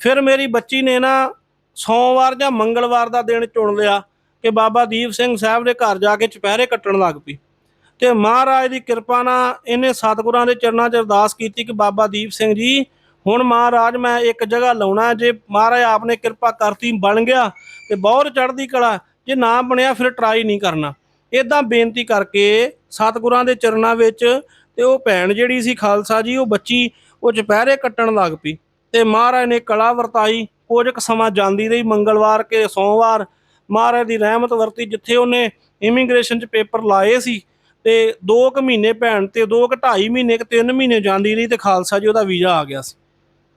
Speaker 1: ਫਿਰ ਮੇਰੀ ਬੱਚੀ ਨੇ ਨਾ ਸੋਮਵਾਰ ਜਾਂ ਮੰਗਲਵਾਰ ਦਾ ਦਿਨ ਚੁਣ ਲਿਆ ਕਿ ਬਾਬਾ ਦੀਪ ਸਿੰਘ ਸਾਹਿਬ ਦੇ ਘਰ ਜਾ ਕੇ ਚੁਪਹਿਰੇ ਕੱਟਣ ਲੱਗ ਪਈ। ਤੇ ਮਹਾਰਾਜ ਦੀ ਕਿਰਪਾ ਨਾਲ ਇਹਨੇ ਸਤਿਗੁਰਾਂ ਦੇ ਚਰਨਾਂ 'ਚ ਅਰਦਾਸ ਕੀਤੀ ਕਿ ਬਾਬਾ ਦੀਪ ਸਿੰਘ ਜੀ, ਹੁਣ ਮਹਾਰਾਜ ਮੈਂ ਇੱਕ ਜਗ੍ਹਾ ਲਾਉਣਾ ਜੇ ਮਹਾਰਾਜ ਆਪਨੇ ਕਿਰਪਾ ਕਰਤੀ ਬਣ ਗਿਆ ਤੇ ਬਹੁਤ ਚੜ੍ਹਦੀ ਕਲਾ, ਜੇ ਨਾ ਬਣਿਆ ਫਿਰ ਟਰਾਈ ਨਹੀਂ ਕਰਨਾ। ਇਦਾਂ ਬੇਨਤੀ ਕਰਕੇ ਸਤਿਗੁਰਾਂ ਦੇ ਚਰਨਾਂ ਵਿੱਚ ਤੇ ਉਹ ਭੈਣ ਜਿਹੜੀ ਸੀ ਖਾਲਸਾ ਜੀ, ਉਹ ਬੱਚੀ ਉਹ ਚੁਪਹਿਰੇ ਕੱਟਣ ਲੱਗ ਪਈ ਤੇ ਮਹਾਰਾਜ ਨੇ ਕਲਾ ਵਰਤਾਈ। ਕੁਝ ਕੁ ਸਮਾਂ ਜਾਂਦੀ ਰਹੀ ਮੰਗਲਵਾਰ ਕੇ ਸੋਮਵਾਰ। ਮਹਾਰਾਜ ਦੀ ਰਹਿਮਤ ਵਰਤੀ ਜਿੱਥੇ ਉਹਨੇ ਇਮੀਗ੍ਰੇਸ਼ਨ 'ਚ ਪੇਪਰ ਲਾਏ ਸੀ ਤੇ 2 ਕੁ ਮਹੀਨੇ ਭੈਣ ਤੇ 2 ਕੁ 2.5 ਮਹੀਨੇ ਕਿ 3 ਮਹੀਨੇ ਜਾਂਦੀ ਰਹੀ ਤੇ ਖਾਲਸਾ ਜੀ ਉਹਦਾ ਵੀਜ਼ਾ ਆ ਗਿਆ ਸੀ।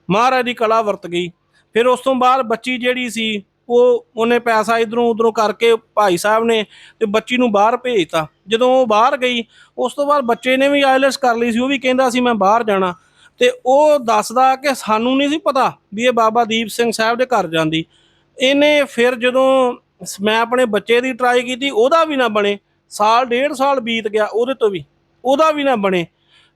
Speaker 1: ਮਹਾਰਾਜ ਦੀ ਕਲਾ ਵਰਤ ਗਈ। ਫਿਰ ਉਸ ਤੋਂ ਬਾਅਦ ਬੱਚੀ ਜਿਹੜੀ ਸੀ ਉਹ ਉਹਨੇ ਪੈਸਾ ਇਧਰੋਂ ਉਧਰੋਂ ਕਰਕੇ ਭਾਈ ਸਾਹਿਬ ਨੇ ਤੇ ਬੱਚੀ ਨੂੰ ਬਾਹਰ ਭੇਜਤਾ। ਜਦੋਂ ਉਹ ਬਾਹਰ ਗਈ, ਉਸ ਤੋਂ ਬਾਅਦ ਬੱਚੇ ਨੇ ਵੀ ਆਇਲਟਸ ਕਰ ਲਈ ਸੀ, ਉਹ ਵੀ ਕਹਿੰਦਾ ਸੀ, ਮੈਂ ਬਾਹਰ ਜਾਣਾ। ਤੇ ਉਹ ਦੱਸਦਾ ਕਿ ਸਾਨੂੰ ਨਹੀਂ ਸੀ ਪਤਾ ਵੀ ਇਹ ਬਾਬਾ ਦੀਪ ਸਿੰਘ ਸਾਹਿਬ ਦੇ ਘਰ ਜਾਂਦੀ। ਇਹਨੇ ਫਿਰ ਜਦੋਂ ਮੈਂ ਆਪਣੇ ਬੱਚੇ ਦੀ ਟਰਾਈ ਕੀਤੀ, ਉਹਦਾ ਵੀ ਨਾ ਬਣੇ। ਸਾਲ, ਡੇਢ ਸਾਲ ਬੀਤ ਗਿਆ ਉਹਦੇ ਤੋਂ ਵੀ। ਉਹਦਾ ਵੀ ਨਾ ਬਣੇ।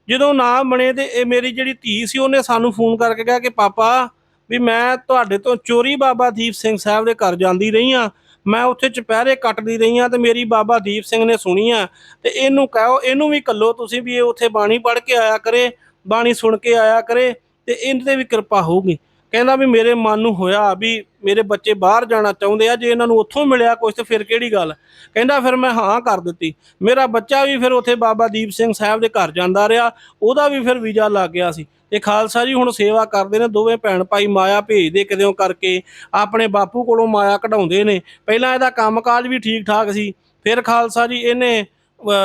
Speaker 1: ਜਦੋਂ ਨਾ ਬਣੇ ਤੇ ਇਹ ਮੇਰੀ ਜਿਹੜੀ ਧੀ ਸੀ, ਉਹਨੇ ਸਾਨੂੰ ਫੋਨ ਕਰਕੇ ਕਿਹਾ ਕਿ, ਪਾਪਾ ਵੀ ਮੈਂ ਤੁਹਾਡੇ ਤੋਂ ਚੋਰੀ ਬਾਬਾ ਦੀਪ ਸਿੰਘ ਸਾਹਿਬ ਦੇ ਘਰ ਜਾਂਦੀ ਰਹੀ ਆ ਮੈਂ ਉੱਥੇ ਚੁਪਹਿਰੇ ਕੱਟਦੀ ਰਹੀ ਆ ਤੇ ਮੇਰੀ ਬਾਬਾ ਦੀਪ ਸਿੰਘ ਨੇ ਸੁਣੀ ਆ। ਤੇ ਇਹਨੂੰ ਕਹੋ, ਇਹਨੂੰ ਵੀ ਕੱਲੋ ਤੁਸੀਂ ਵੀ ਇਹ ਉੱਥੇ ਬਾਣੀ ਪੜ੍ਹ ਕੇ ਆਇਆ ਕਰੇ, ਬਾਣੀ ਸੁਣ ਕੇ ਆਇਆ ਕਰੇ ਤੇ ਇਹਦੇ ਤੇ ਵੀ ਕਿਰਪਾ ਹੋਊਗੀ। ਕਹਿੰਦਾ ਵੀ ਮੇਰੇ ਮਨ ਨੂੰ ਹੋਇਆ ਵੀ ਮੇਰੇ ਬੱਚੇ ਬਾਹਰ ਜਾਣਾ ਚਾਹੁੰਦੇ ਆ, ਜੇ ਇਹਨਾਂ ਨੂੰ ਉੱਥੋਂ ਮਿਲਿਆ ਕੁਝ ਤੇ ਫਿਰ ਕਿਹੜੀ ਗੱਲ? ਕਹਿੰਦਾ ਫਿਰ ਮੈਂ ਹਾਂ ਕਰ ਦਿੱਤੀ। ਮੇਰਾ ਬੱਚਾ ਵੀ ਫਿਰ ਉੱਥੇ ਬਾਬਾ ਦੀਪ ਸਿੰਘ ਸਾਹਿਬ ਦੇ ਘਰ ਜਾਂਦਾ ਰਿਹਾ, ਉਹਦਾ ਵੀ ਫਿਰ ਵੀਜ਼ਾ ਲੱਗ ਗਿਆ ਸੀ। ਤੇ ਖਾਲਸਾ ਜੀ ਹੁਣ ਸੇਵਾ ਕਰਦੇ ਨੇ, ਦੋਵੇਂ ਭੈਣ ਭਾਈ ਮਾਇਆ ਭੇਜਦੇ ਕਿਦਿਓ ਕਰਕੇ, ਆਪਣੇ ਬਾਪੂ ਕੋਲੋਂ ਮਾਇਆ ਕਢਾਉਂਦੇ ਨੇ। ਪਹਿਲਾਂ ਇਹਦਾ ਕੰਮਕਾਜ ਵੀ ਠੀਕ ਠਾਕ ਸੀ, ਫਿਰ ਖਾਲਸਾ ਜੀ ਇਹਨੇ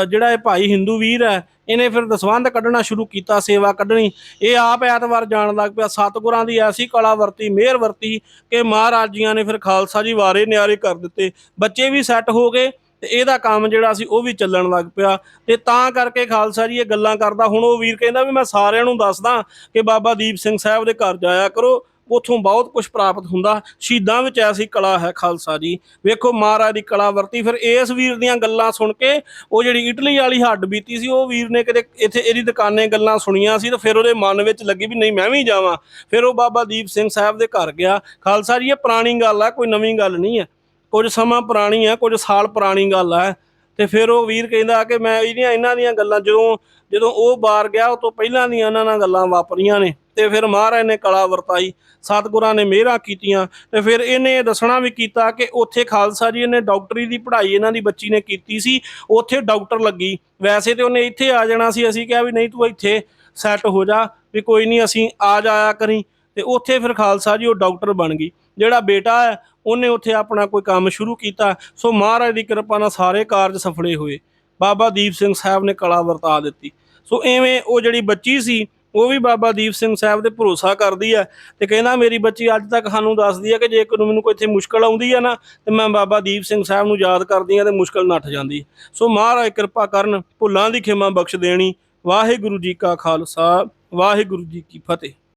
Speaker 1: ਜਿਹੜਾ ਇਹ ਭਾਈ ਹਿੰਦੂ ਵੀਰ ਹੈ, ਇਹਨੇ ਫਿਰ ਦਸਵੰਧ ਕੱਢਣਾ ਸ਼ੁਰੂ ਕੀਤਾ, ਸੇਵਾ ਕੱਢਣੀ। ਇਹ ਆਪ ਐਤਵਾਰ ਜਾਣ ਲੱਗ ਪਿਆ। ਸਤਿਗੁਰਾਂ ਦੀ ਐਸੀ ਕਲਾ ਵਰਤੀ, ਮਿਹਰ ਵਰਤੀ ਕਿ ਮਹਾਰਾਜ ਜੀਆਂ ਨੇ ਫਿਰ ਖਾਲਸਾ ਜੀ ਵਾਰੇ ਨਿਆਰੇ ਕਰ ਦਿੱਤੇ। ਬੱਚੇ ਵੀ ਸੈੱਟ ਹੋ ਗਏ ਤੇ ਇਹਦਾ ਕੰਮ ਜਿਹੜਾ ਸੀ ਉਹ ਵੀ ਚੱਲਣ ਲੱਗ ਪਿਆ। ਤੇ ਤਾਂ ਕਰਕੇ ਖਾਲਸਾ ਜੀ ਇਹ ਗੱਲਾਂ ਕਰਦਾ। ਹੁਣ ਉਹ ਵੀਰ ਕਹਿੰਦਾ ਵੀ ਮੈਂ ਸਾਰਿਆਂ ਨੂੰ ਦੱਸਦਾ ਕਿ ਬਾਬਾ ਦੀਪ ਸਿੰਘ ਸਾਹਿਬ ਦੇ ਘਰ ਜਾਇਆ ਕਰੋ। ਉਥੋਂ ਬਹੁਤ ਕੁਝ ਪ੍ਰਾਪਤ ਹੁੰਦਾ। ਸ਼ਹੀਦਾਂ ਵਿੱਚ ਐਸੀ ਕਲਾ ਹੈ ਖਾਲਸਾ ਜੀ। ਵੇਖੋ ਮਹਾਰਾਜ ਦੀ ਕਲਾ ਵਰਤੀ। ਫਿਰ ਇਸ ਵੀਰ ਦੀਆਂ ਗੱਲਾਂ ਸੁਣ ਕੇ ਉਹ ਜਿਹੜੀ ਇਟਲੀ ਵਾਲੀ ਹੱਡ ਬੀਤੀ ਸੀ, ਉਹ ਵੀਰ ਨੇ ਕਿਤੇ ਇੱਥੇ ਇਹਦੀ ਦੁਕਾਨੇ ਗੱਲਾਂ ਸੁਣੀਆਂ ਸੀ ਤਾਂ ਫਿਰ ਉਹਦੇ ਮਨ ਵਿੱਚ ਲੱਗੀ ਵੀ ਨਹੀਂ, ਮੈਂ ਵੀ ਜਾਵਾਂ। ਫਿਰ ਉਹ ਬਾਬਾ ਦੀਪ ਸਿੰਘ ਸਾਹਿਬ ਦੇ ਘਰ ਗਿਆ। ਖਾਲਸਾ ਜੀ, ਇਹ ਪੁਰਾਣੀ ਗੱਲ ਆ, ਕੋਈ ਨਵੀਂ ਗੱਲ ਨਹੀਂ ਹੈ। ਕੁਝ ਸਮਾਂ ਪੁਰਾਣੀ ਹੈ, ਕੁਝ ਸਾਲ ਪੁਰਾਣੀ ਗੱਲ ਹੈ। ਤੇ ਫਿਰ ਉਹ ਵੀਰ ਕਹਿੰਦਾ ਕਿ ਮੈਂ ਇਹਦੀਆਂ, ਇਹਨਾਂ ਦੀਆਂ ਗੱਲਾਂ ਜਦੋਂ ਜਦੋਂ ਉਹ ਬਾਹਰ ਗਿਆ, ਉਹ ਤੋਂ ਪਹਿਲਾਂ ਦੀਆਂ ਇਹਨਾਂ ਨਾਲ ਗੱਲਾਂ ਵਾਪਰੀਆਂ ਨੇ। ਤੇ ਫਿਰ ਮਹਾਰਾਜ ਨੇ ਕਲਾ ਵਰਤਾਈ, ਸਤਿਗੁਰਾਂ ਨੇ ਮਿਹਰਾਂ ਕੀਤੀਆਂ ਤੇ ਫਿਰ ਇਹਨੇ ਦੱਸਣਾ ਵੀ ਕੀਤਾ ਕਿ ਉੱਥੇ ਖਾਲਸਾ ਜੀ ਨੇ ਡਾਕਟਰੀ ਦੀ ਪੜ੍ਹਾਈ ਇਹਨਾਂ ਦੀ ਬੱਚੀ ਨੇ ਕੀਤੀ ਸੀ, ਉੱਥੇ ਡਾਕਟਰ ਲੱਗੀ। ਵੈਸੇ ਤੇ ਉਹਨੇ ਇੱਥੇ ਆ ਜਾਣਾ ਸੀ, ਅਸੀਂ ਕਿਹਾ ਵੀ ਨਹੀਂ ਤੂੰ ਇੱਥੇ ਸੈੱਟ ਹੋ ਜਾ, ਵੀ ਕੋਈ ਨਹੀਂ ਅਸੀਂ ਆ ਜਾਇਆ ਕਰੀ। ਤੇ ਉੱਥੇ ਫਿਰ ਖਾਲਸਾ ਜੀ ਉਹ ਡਾਕਟਰ ਬਣ ਗਈ। ਜਿਹੜਾ ਬੇਟਾ ਹੈ, ਉਹਨੇ ਉੱਥੇ ਆਪਣਾ ਕੋਈ ਕੰਮ ਸ਼ੁਰੂ ਕੀਤਾ। ਸੋ ਮਹਾਰਾਜ ਦੀ ਕਿਰਪਾ ਨਾਲ ਸਾਰੇ ਕਾਰਜ ਸਫਲੇ ਹੋਏ। ਬਾਬਾ ਦੀਪ ਸਿੰਘ ਸਾਹਿਬ ਨੇ ਕਲਾ ਵਰਤਾ ਦਿੱਤੀ। ਸੋ ਐਵੇਂ ਉਹ ਜਿਹੜੀ ਬੱਚੀ ਸੀ ਉਹ ਵੀ ਬਾਬਾ ਦੀਪ ਸਿੰਘ ਸਾਹਿਬ ਦੇ ਭਰੋਸਾ ਕਰਦੀ ਹੈ ਤੇ ਕਹਿੰਦਾ ਮੇਰੀ ਬੱਚੀ ਅੱਜ ਤੱਕ ਸਾਨੂੰ ਦੱਸਦੀ ਹੈ ਕਿ ਜੇ ਕੋਈ ਮੈਨੂੰ ਕੋਈ ਇੱਥੇ ਮੁਸ਼ਕਲ ਆਉਂਦੀ ਹੈ ਨਾ, ਤੇ ਮੈਂ ਬਾਬਾ ਦੀਪ ਸਿੰਘ ਸਾਹਿਬ ਨੂੰ ਯਾਦ ਕਰਦੀ ਹਾਂ ਤੇ ਮੁਸ਼ਕਲ ਨੱਠ ਜਾਂਦੀ। ਸੋ ਮਹਾਰਾਜ ਕਿਰਪਾ ਕਰਨ, ਭੁੱਲਾਂ ਦੀ ਖਿਮਾ ਬਖਸ਼ ਦੇਣੀ। ਵਾਹਿਗੁਰੂ ਜੀ ਕਾ ਖਾਲਸਾ, ਵਾਹਿਗੁਰੂ ਜੀ ਕੀ ਫਤਿਹ।